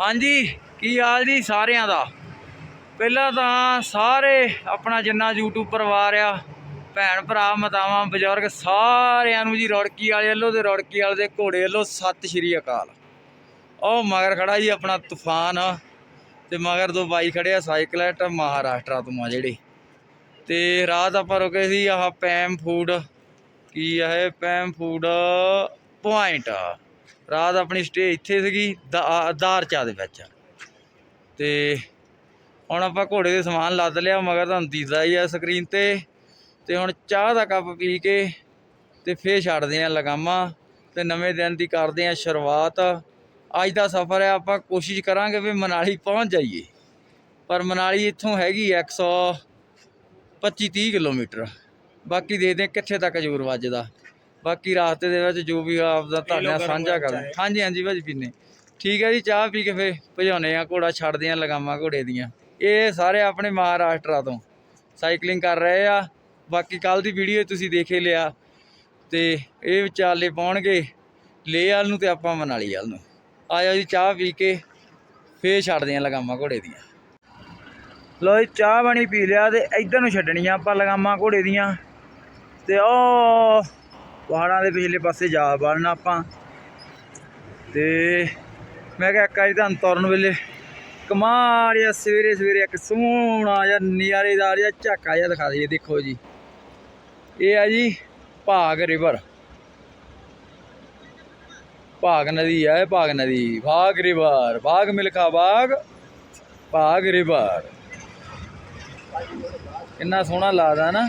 ਹਾਂਜੀ, ਕੀ ਹਾਲ ਜੀ ਸਾਰਿਆਂ ਦਾ? ਪਹਿਲਾਂ ਤਾਂ ਸਾਰੇ ਆਪਣਾ ਜਿੰਨਾ YouTube ਪਰਿਵਾਰ ਆ, ਭੈਣ ਭਰਾ, ਮਾਤਾਵਾਂ, ਬਜ਼ੁਰਗ ਸਾਰਿਆਂ ਨੂੰ ਜੀ ਰੌੜਕੀ ਵਾਲੇ ਵੱਲੋਂ ਤੇ ਰੌੜਕੀ ਵਾਲੇ ਦੇ ਘੋੜੇ ਵੱਲੋਂ ਸਤਿ ਸ਼੍ਰੀ ਅਕਾਲ। ਉਹ ਮਗਰ ਖੜਾ ਜੀ ਆਪਣਾ ਤੂਫਾਨ ਤੇ ਮਗਰ ਦੋ ਬਾਈ ਖੜੇ ਆ ਸਾਈਕਲੈਟ ਮਹਾਰਾਸ਼ਟਰ ਤੋਂ ਆ ਜਿਹੜੇ। ਤੇ ਰਾਤ ਆਪਾਂ ਰੁਕੇ ਸੀ ਆਹ ਪੈਮ ਫੂਡ ਕੀ ਆ ਇਹ ਪੈਮ ਫੂਡ ਪੁਆਇੰਟ ਰਾਤ ਆਪਣੀ ਸਟੇ ਇੱਥੇ ਸੀਗੀ, ਦਾ- ਦਾਰਚਾ ਦੇ ਵਿੱਚ। ਤੇ ਹੁਣ ਆਪਾਂ ਘੋੜੇ ਦੇ ਸਮਾਨ ਲੱਦ ਲਿਆ, ਮਗਰ ਤੁਹਾਨੂੰ ਦਿਸਦਾ ਹੀ ਆ ਸਕਰੀਨ ਤੇ। ਤੇ ਹੁਣ ਚਾਹ ਦਾ ਕੱਪ ਪੀ ਕੇ ਤੇ ਫੇਰ ਛੱਡਦੇ ਆ ਲਗਾਮਾਂ। ਤੇ ਨਵੇਂ ਦਿਨ ਦੀ ਕਰਦੇ ਆ ਸ਼ੁਰੂਆਤ। ਅੱਜ ਦਾ ਸਫ਼ਰ ਹੈ ਆਪਾਂ ਕੋਸ਼ਿਸ਼ ਕਰਾਂਗੇ ਵੀ ਮਨਾਲੀ ਪਹੁੰਚ ਜਾਈਏ। ਪਰ ਮਨਾਲੀ ਇੱਥੋਂ ਹੈਗੀ 100 25 30 ਕਿਲੋਮੀਟਰ। ਬਾਕੀ ਦੇਖਦੇ ਹਾਂ ਕਿੱਥੇ ਤੱਕ ਜ਼ੋਰ ਵੱਜਦਾ। ਬਾਕੀ ਰਾਸਤੇ ਦੇ ਵਿੱਚ ਜੋ ਵੀ ਆਪਦਾ ਤੁਹਾਡੇ ਨਾਲ ਸਾਂਝਾ ਕਰਦੇ ਹਾਂਜੀ ਹਾਂਜੀ ਭਾਜੀ ਪੀਨੇ। ਠੀਕ ਹੈ ਜੀ ਚਾਹ ਪੀ ਕੇ ਫੇ ਭਜਾਉਨੇ ਆ ਘੋੜਾ ਛੱਡਦੇ ਆ ਲਗਾਮਾਂ ਘੋੜੇ ਦੀਆਂ। ਇਹ ਸਾਰੇ ਆਪਣੇ ਮਹਾਰਾਸ਼ਟਰ ਤੋਂ ਸਾਈਕਲਿੰਗ ਕਰ ਰਹੇ ਆ। ਬਾਕੀ ਕੱਲ ਦੀ ਵੀਡੀਓ ਤੁਸੀਂ ਦੇਖੇ ਲਿਆ। ਤੇ ਇਹ ਵਿਚਾਲੇ ਪਾਉਣਗੇ ਲੇਹ ਵੱਲ ਨੂੰ ਤੇ ਆਪਾਂ ਮਨਾਲੀ ਵੱਲ ਨੂੰ। ਆਜੋ ਜੀ ਚਾਹ ਪੀ ਕੇ ਫੇਰ ਛੱਡਦੇ ਆ ਲਗਾਮਾਂ ਘੋੜੇ ਦੀਆਂ। ਲੋ ਜੀ ਚਾਹ ਬਣੀ ਪੀ ਲਿਆ ਤੇ ਇੱਧਰ ਨੂੰ ਛੱਡਣੀਆਂ ਆਪਾਂ ਲਗਾਮਾਂ ਘੋੜੇ ਦੀਆਂ। ਤੇ ਉਹ ਪਹਾੜਾਂ ਦੇ ਪਿਛਲੇ ਪਾਸੇ ਜਾ ਵੜਨਾ ਆਪਾਂ। ਤੇ ਮੈਂ ਕਿਹਾ ਇੱਕ ਵਾਰੀ ਤੁਹਾਨੂੰ ਤੁਰਨ ਵੇਲੇ ਕਮਾਲ ਜਿਹਾ ਸਵੇਰੇ ਸਵੇਰੇ ਇੱਕ ਸੋਹਣਾ ਜਿਹਾ ਨਜ਼ਾਰੇਦਾਰ ਜਿਹਾ ਝਾਕਾ ਜਿਹਾ ਦਿਖਾ ਦਈਏ, ਦੇਖੋ ਜੀ। ਇਹ ਆ ਜੀ ਭਾਗ ਰਿਵਰ। ਭਾਗ ਨਦੀ ਹੈ ਭਾਗ ਨਦੀ। ਭਾਗ ਰਿਵਰ, ਭਾਗ ਮਿਲਖਾ ਬਾਗ, ਭਾਗ ਰਿਵਰ। ਕਿੰਨਾ ਸੋਹਣਾ ਲੱਗਦਾ ਨਾ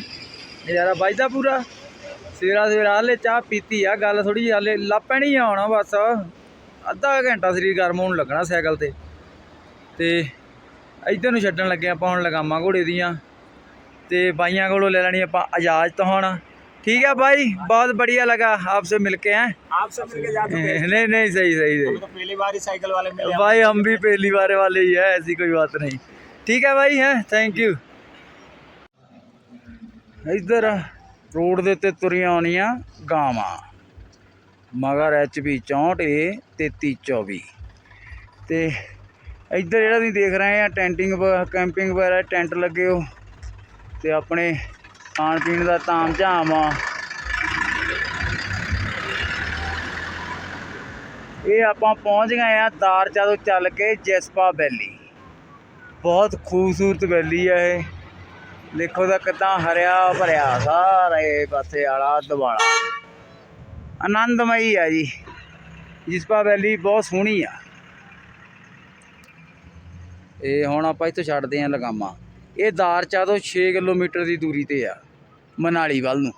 ਨਜ਼ਾਰਾ, ਵੱਜਦਾ ਪੂਰਾ। ਸਵੇਰਾ ਸਵੇਰਾ ਹਾਲੇ ਚਾਹ ਪੀਤੀ ਆ ਗੱਲ ਥੋੜੀ ਹਾਲੇ ਲੱਪਣੀ ਆਉਣਾ ਬਸ ਅੱਧਾ ਘੰਟਾ ਸਰੀਰ ਗਰਮ ਹੋਣ ਲੱਗਣਾ ਸਾਈਕਲ ਤੇ ਤੇ ਇੱਧਰ ਨੂੰ ਛੱਡਣ ਲੱਗੇ ਆਪਾਂ ਹੁਣ ਲਗਾਮਾਂ ਘੋੜੇ ਦੀਆਂ ਤੇ ਬਾਈਆਂ ਕੋਲੋਂ ਲੈ ਲੈਣੀ ਆਪਾਂ ਇਜਾਜ਼ਤ ਹੁਣ ठीक है भाई बहुत बढ़िया लगा आपसे मिलके हैं आपसे मिलके जाते थे नहीं नहीं सही सही हम सही तो पहली बार ही साइकिल वाले मिले भाई हम भी पहली बार वाले ही है ऐसी कोई बात नहीं ठीक है भाई है थैंक यू ਇੱਧਰ ਰੋਡ ਦੇ ਉੱਤੇ ਤੁਰੀਆਂ ਆਉਣੀਆਂ ਗਾਵਾਂ। ਮਗਰ ਐਚਪੀ 64 ਏ 3324 ਤੇ ਇੱਧਰ ਜਿਹੜਾ ਤੁਸੀਂ ਦੇਖ ਰਹੇ ਆ, ਟੈਂਟਿੰਗ ਕੈਂਪਿੰਗ ਵਗੈਰਾ, ਟੈਂਟ ਲੱਗੇ ਹੋ। ਤੇ ਆਪਣੇ ਖਾਣ ਪੀਣ ਦਾ ਤਾਮ ਝਾਮ ਆ। ਇਹ ਆਪਾਂ ਪਹੁੰਚ ਗਏ ਆ ਤਾਰ ਚਾਦੋਂ ਚੱਲ ਕੇ ਜੈਸਪਾ ਵੈਲੀ। ਬਹੁਤ ਖੂਬਸੂਰਤ ਵੈਲੀ ਆ ਇਹ। ਦੇਖੋ ਤਾਂ ਕਿਦਾਂ ਹਰਿਆ ਭਰਿਆ ਸਾਰੇ ਪਾਸੇ ਆਲਾ ਦਵਾਲਾ ਆਨੰਦਮਈ ਆ ਜੀ ਜਿਸਪਾ ਵੈਲੀ ਬਹੁਤ ਸੋਹਣੀ ਆ। ਇਹ ਹੁਣ ਆਪਾਂ ਇੱਥੋਂ ਛੱਡਦੇ ਆਂ ਲਗਾਮਾ। ਇਹ ਦਾਰਚਾ ਤੋਂ 6 ਕਿਲੋਮੀਟਰ ਦੀ ਦੂਰੀ ਤੇ ਆ, ਮਨਾਲੀ ਵੱਲ ਨੂੰ।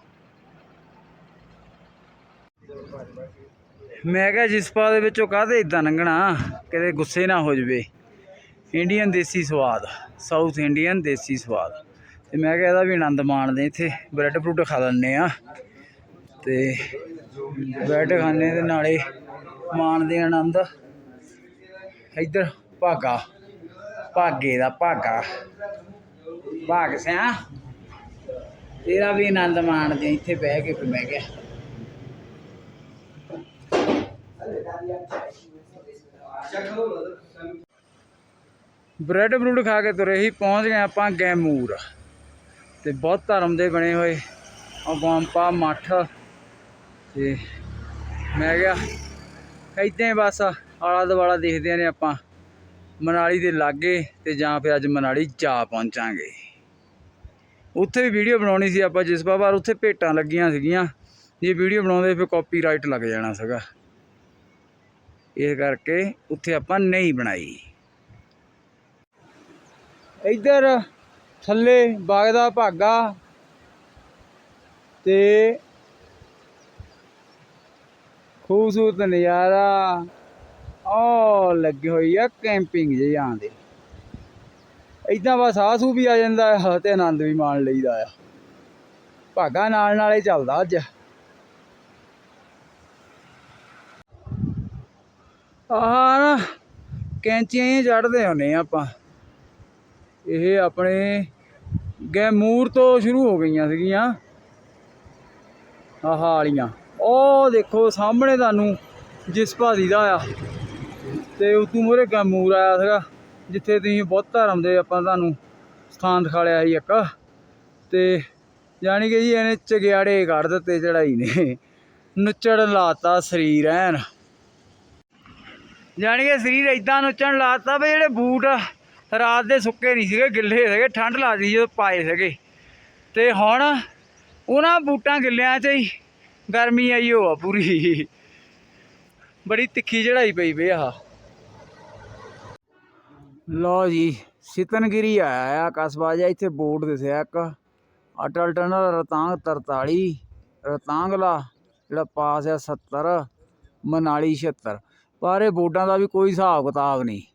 ਮੈਂ ਕਿਹਾ ਜਿਸਪਾ ਦੇ ਵਿੱਚੋਂ ਕਾਹਦੇ ਇਦਾਂ ਲੰਘਣਾ, ਕਿਤੇ ਗੁੱਸੇ ਨਾ ਹੋ ਜਵੇ। ਇੰਡੀਅਨ ਦੇਸੀ ਸਵਾਦ, ਸਾਊਥ ਇੰਡੀਅਨ ਦੇਸੀ ਸਵਾਦ। ਤੇ ਮੈਂ ਕਿਹਾ ਇਹਦਾ ਵੀ ਆਨੰਦ ਮਾਣਦੇ ਇੱਥੇ, ਬ੍ਰੈਡ ਫਰੂਟ ਖਾ ਲੈਂਦੇ ਆ ਤੇ ਬ੍ਰੈਡ ਖਾਣੇ ਦੇ ਨਾਲੇ ਮਾਣਦੇ ਆਨੰਦ। ਇੱਧਰ ਭਾਗਾ, ਭਾਗੇ ਦਾ ਭਾਗਾ। ਭਾਗ ਸਿਆ। ਤੇਰਾ ਵੀ ਆਨੰਦ ਮਾਣਦੇ ਇੱਥੇ ਬਹਿ ਕੇ ਫਿਰ ਮੈਂ ਕਿਹਾ ਬ੍ਰੈਡ ਬਰੂਡ ਖਾ ਕੇ ਤੁਰੇ ਹੀ ਪਹੁੰਚ ਗਏ ਆਪਾਂ ਗੈਮੂਰ। ਤੇ ਬਹੁਤ ਧਰਮ ਦੇ ਬਣੇ ਹੋਏ। ਅਗੰਪਾ ਮੱਠ। ਤੇ ਮੈਂ ਕਿਹਾ ਇੱਦਾਂ ਹੀ ਬਸ ਆਲਾ ਦੁਆਲਾ ਦੇਖਦੇ ਨੇ ਆਪਾਂ ਮਨਾਲੀ ਦੇ ਲਾਗੇ ਤੇ ਜਾਂ ਫਿਰ ਅੱਜ ਮਨਾਲੀ ਜਾ ਪਹੁੰਚਾਂਗੇ। ਉੱਥੇ ਵੀ ਵੀਡੀਓ ਬਣਾਉਣੀ ਸੀ ਆਪਾਂ ਜਿਸ ਵਾਰ ਉੱਥੇ ਭੇਟਾਂ ਲੱਗੀਆਂ ਸੀਗੀਆਂ। ਜੇ ਵੀਡੀਓ ਬਣਾਉਂਦੇ ਫਿਰ ਕਾਪੀਰਾਈਟ ਲੱਗ ਜਾਣਾ ਸੀਗਾ। ਇਸ ਕਰਕੇ ਉੱਥੇ ਆਪਾਂ ਨਹੀਂ ਬਣਾਈ। ਇੱਧਰ ਥੱਲੇ ਬਾਗ ਦਾ ਭਾਗਾ ਤੇ ਖੂਬਸੂਰਤ ਨਜ਼ਾਰਾ। ਆ ਲੱਗੀ ਹੋਈ ਆ ਕੈਂਪਿੰਗ ਜਿਹੀ ਆਂਦੇ ਇਦਾਂ ਬਸ ਆਸੂ ਵੀ ਆ ਜਾਂਦਾ ਹੈ ਤੇ ਆਨੰਦ ਵੀ ਮਾਣ ਲਈਦਾ ਆ। ਭਾਗਾ ਨਾਲ ਨਾਲ ਹੀ ਚੱਲਦਾ ਅੱਜ। ਆਹ ਨਾ ਕੈਂਚੀਆਂ ਹੀ ਚੜਦੇ ਹੁੰਨੇ ਆ ਆਪਾਂ। ਇਹ ਆਪਣੇ ਗੈਮੂਰ ਤੋਂ ਸ਼ੁਰੂ ਹੋ ਗਈਆਂ ਸੀਗੀਆਂ। ਆਹ ਵਾਲੀਆਂ ਉਹ ਦੇਖੋ, ਸਾਹਮਣੇ ਤੁਹਾਨੂੰ ਜਿਸ ਭਾਜੀ ਦਾ ਆ। ਤੇ ਉਤੋਂ ਮੂਹਰੇ ਗਮੂਰ ਆਇਆ ਸੀਗਾ, ਜਿੱਥੇ ਤੁਸੀਂ ਬਹੁਤ ਧਰਮ ਦੇ ਆਪਾਂ ਤੁਹਾਨੂੰ ਸਥਾਨ ਦਿਖਾ ਲਿਆ ਸੀ ਇੱਕ। ਤੇ ਜਾਣੀ ਕਿ ਜੀ ਇਹਨੇ ਚਗਿਆੜੇ ਕੱਢ ਦਿੱਤੇ ਚੜਾਈ ਨੇ। ਨੁੱਚੜ ਲਾਤਾ ਸਰੀਰ ਐਨ। ਜਾਣੀ ਕਿ ਸਰੀਰ ਇਦਾਂ ਨੁੱਚਣ ਲਾਤਾ ਵੀ ਜਿਹੜੇ ਬੂਟ ਰਾਤ ਦੇ ਸੁੱਕੇ ਨਹੀਂ ਸੀਗੇ, ਗਿੱਲੇ ਸੀਗੇ, ਠੰਡ ਲੱਗਦੀ ਜਦੋਂ ਪਾਏ ਸੀਗੇ। ਤੇ ਹੁਣ ਉਹਨਾਂ ਬੂਟਾਂ ਗਿੱਲਿਆਂ 'ਚ ਹੀ ਗਰਮੀ ਆਈ ਹੋ ਆ ਪੂਰੀ। ਬੜੀ ਤਿੱਖੀ ਚੜਾਈ ਪਈ ਵੇ ਆ। ਲਓ ਜੀ, ਸਿਤਨਗਿਰੀ ਆਇਆ ਆ, ਕਸਬਾ ਜਿਹਾ, ਇੱਥੇ ਬੋਰਡ ਦਿਸਿਆ ਇੱਕ। ਅਟਲ ਟਨਲ, ਰਤਾਂਗ 43 ਰਤਾਂਗਲਾ, ਜਿਹੜਾ ਪਾਸ ਆ 70 ਮਨਾਲੀ 76 ਪਰ ਇਹ ਬੋਰਡਾਂ ਦਾ ਵੀ ਕੋਈ ਹਿਸਾਬ ਕਿਤਾਬ ਨਹੀਂ।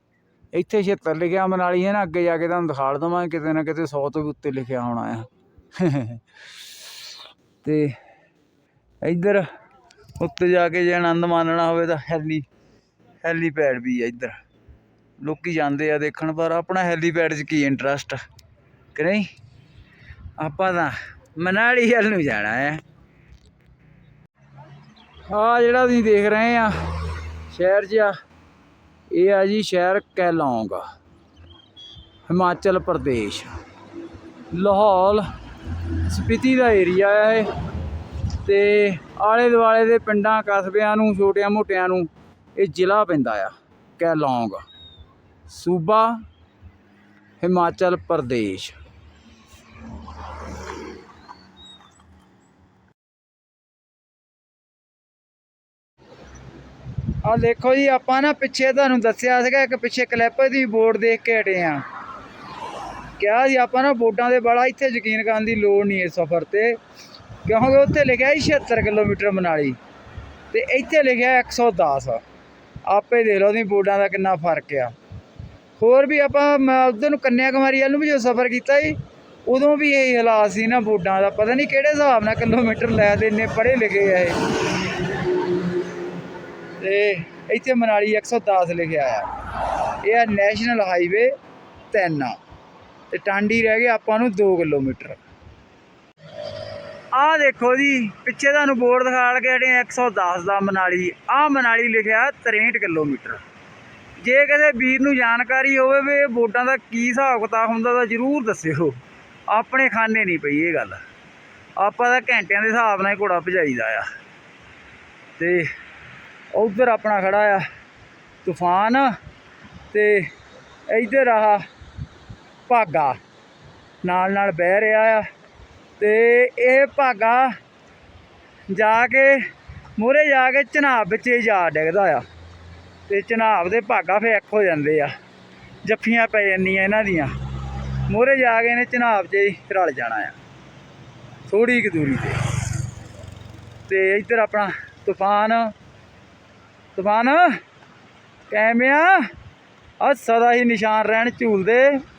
ਇੱਥੇ 76 ਲਿਖਿਆ ਮਨਾਲੀ ਹੈ ਨਾ, ਅੱਗੇ ਜਾ ਕੇ ਤੁਹਾਨੂੰ ਦਿਖਾ ਦਵਾਂਗੇ ਕਿਤੇ ਨਾ ਕਿਤੇ 100 ਤੋਂ ਵੀ ਉੱਤੇ ਲਿਖਿਆ ਹੋਣਾ ਆ। ਤੇ ਇੱਧਰ ਉੱਤੇ ਜਾ ਕੇ ਜੇ ਆਨੰਦ ਮਾਣਨਾ ਹੋਵੇ ਤਾਂ ਹੈਲੀ, ਹੈਲੀਪੈਡ ਵੀ ਆ ਇੱਧਰ। ਲੋਕੀ ਜਾਂਦੇ ਆ ਦੇਖਣ, ਪਰ ਆਪਣਾ ਹੈਲੀਪੈਡ 'ਚ ਕੀ ਇੰਟਰਸਟ ਕਿ ਨਹੀਂ? ਆਪਾਂ ਤਾਂ ਮਨਾਲੀ ਵੱਲ ਨੂੰ ਜਾਣਾ ਹੈ। ਆ ਜਿਹੜਾ ਤੁਸੀਂ ਦੇਖ ਰਹੇ ਆ, ਸ਼ਹਿਰ 'ਚ ਆ ਇਹ ਆ ਜੀ ਸ਼ਹਿਰ ਕੈਲੋਂਗ, ਹਿਮਾਚਲ ਪ੍ਰਦੇਸ਼। ਲਾਹੌਰ ਸਪੀਤੀ ਦਾ ਏਰੀਆ ਆ ਇਹ ਤੇ ਆਲੇ ਦੁਆਲੇ ਦੇ ਪਿੰਡਾਂ, ਕਸਬਿਆਂ ਨੂੰ ਛੋਟਿਆਂ ਮੋਟਿਆਂ ਨੂੰ ਇਹ ਜ਼ਿਲ੍ਹਾ ਪੈਂਦਾ ਆ, ਕੈਲੋਂਗ। ਸੂਬਾ, ਹਿਮਾਚਲ ਪ੍ਰਦੇਸ਼। ਆ ਦੇਖੋ ਜੀ, ਆਪਾਂ ਨਾ ਪਿੱਛੇ ਤੁਹਾਨੂੰ ਦੱਸਿਆ ਸੀਗਾ, ਇੱਕ ਪਿੱਛੇ ਕਲਿੱਪ ਦੀ ਬੋਰਡ ਦੇਖ ਕੇ ਹਟੇ ਆ ਕਿਹਾ ਜੀ, ਆਪਾਂ ਨਾ ਬੋਰਡਾਂ ਦੇ ਬੜਾ ਇੱਥੇ ਯਕੀਨ ਕਰਨ ਦੀ ਲੋੜ ਨਹੀਂ ਇਸ ਸਫ਼ਰ ਤੇ, ਕਿਉਂਕਿ ਉੱਥੇ ਲਿਖਿਆ ਸੀ 76 ਕਿਲੋਮੀਟਰ ਮਨਾਲੀ ਤੇ ਇੱਥੇ ਲਿਖਿਆ 110 ਆਪੇ ਦੇਖ ਲਓ ਤੁਸੀਂ ਬੋਰਡਾਂ ਦਾ ਕਿੰਨਾ ਫ਼ਰਕ ਆ। ਹੋਰ ਵੀ ਆਪਾਂ, ਮੈਂ ਉਧਰ ਨੂੰ ਕੰਨਿਆ ਕੁਮਾਰੀ ਵੱਲ ਨੂੰ ਵੀ ਜੋ ਸਫ਼ਰ ਕੀਤਾ ਜੀ, ਉਦੋਂ ਵੀ ਇਹ ਹਾਲਾਤ ਸੀ ਨਾ ਬੋਰਡਾਂ ਦਾ। ਪਤਾ ਨਹੀਂ ਕਿਹੜੇ ਹਿਸਾਬ ਨਾਲ ਕਿਲੋਮੀਟਰ ਲੈ ਦੇ, ਇੰਨੇ ਪੜ੍ਹੇ ਲਿਖੇ ਆ ਇਹ। ਤੇ ਇੱਥੇ ਮਨਾਲੀ 110 ਲਿਖਿਆ ਆ। ਇਹ ਆ ਨੈਸ਼ਨਲ ਹਾਈਵੇ 3 ਆ ਤੇ ਟਾਂਡੀ ਰਹਿ ਗਿਆ ਆਪਾਂ ਨੂੰ 2 ਕਿਲੋਮੀਟਰ। ਆਹ ਦੇਖੋ ਜੀ, ਪਿੱਛੇ ਤੁਹਾਨੂੰ ਬੋਰਡ ਦਿਖਾ ਲਗੇ ਜਿਹੜੇ 110 ਦਾ ਮਨਾਲੀ। ਆਹ ਮਨਾਲੀ ਲਿਖਿਆ 63 ਕਿਲੋਮੀਟਰ। ਜੇ ਕਿਸੇ ਵੀਰ ਨੂੰ ਜਾਣਕਾਰੀ ਹੋਵੇ ਵੀ ਇਹ ਬੋਰਡਾਂ ਦਾ ਕੀ ਹਿਸਾਬ ਕਿਤਾਬ ਹੁੰਦਾ ਤਾਂ ਜ਼ਰੂਰ ਦੱਸਿਓ। ਆਪਣੇ ਖਾਨੇ ਨਹੀਂ ਪਈ ਇਹ ਗੱਲ। ਆਪਾਂ ਤਾਂ ਘੰਟਿਆਂ ਦੇ ਹਿਸਾਬ ਨਾਲ ਘੋੜਾ ਭਜਾਈਦਾ ਆ। ਤੇ ਉਧਰ ਆਪਣਾ ਖੜਾ ਆ, ਤੂਫਾਨ ਤੇ ਇੱਧਰ ਆਹ ਭਾਗਾ ਨਾਲ ਨਾਲ ਬਹਿ ਰਿਹਾ ਆ ਤੇ ਇਹ ਭਾਗਾ ਜਾ ਕੇ, ਮੂਹਰੇ ਜਾ ਕੇ ਚਨਾਬ ਵਿੱਚ ਹੀ ਜਾ ਡਿੱਗਦਾ ਆ ਤੇ ਚਨਾਬ ਦੇ ਭਾਗਾ ਫੇ ਇੱਕ ਹੋ ਜਾਂਦੇ ਆ, ਜੱਫੀਆਂ ਪੈ ਜਾਂਦੀਆਂ ਇਹਨਾਂ ਦੀਆਂ। ਮੂਹਰੇ ਜਾ ਕੇ ਇਹਨੇ ਚਨਾਬ 'ਚ ਹੀ ਰਲ ਜਾਣਾ ਆ ਥੋੜੀ ਕੁ ਦੂਰੀ ਤੇ। ਤੇ ਇੱਧਰ ਆਪਣਾ ਤੂਫਾਨ ਤੂਫਾਨ। ਕੈਮਿਆ ਆ ਸਦਾ ਹੀ ਨਿਸ਼ਾਨ ਰਹਿਣ ਝੂਲਦੇ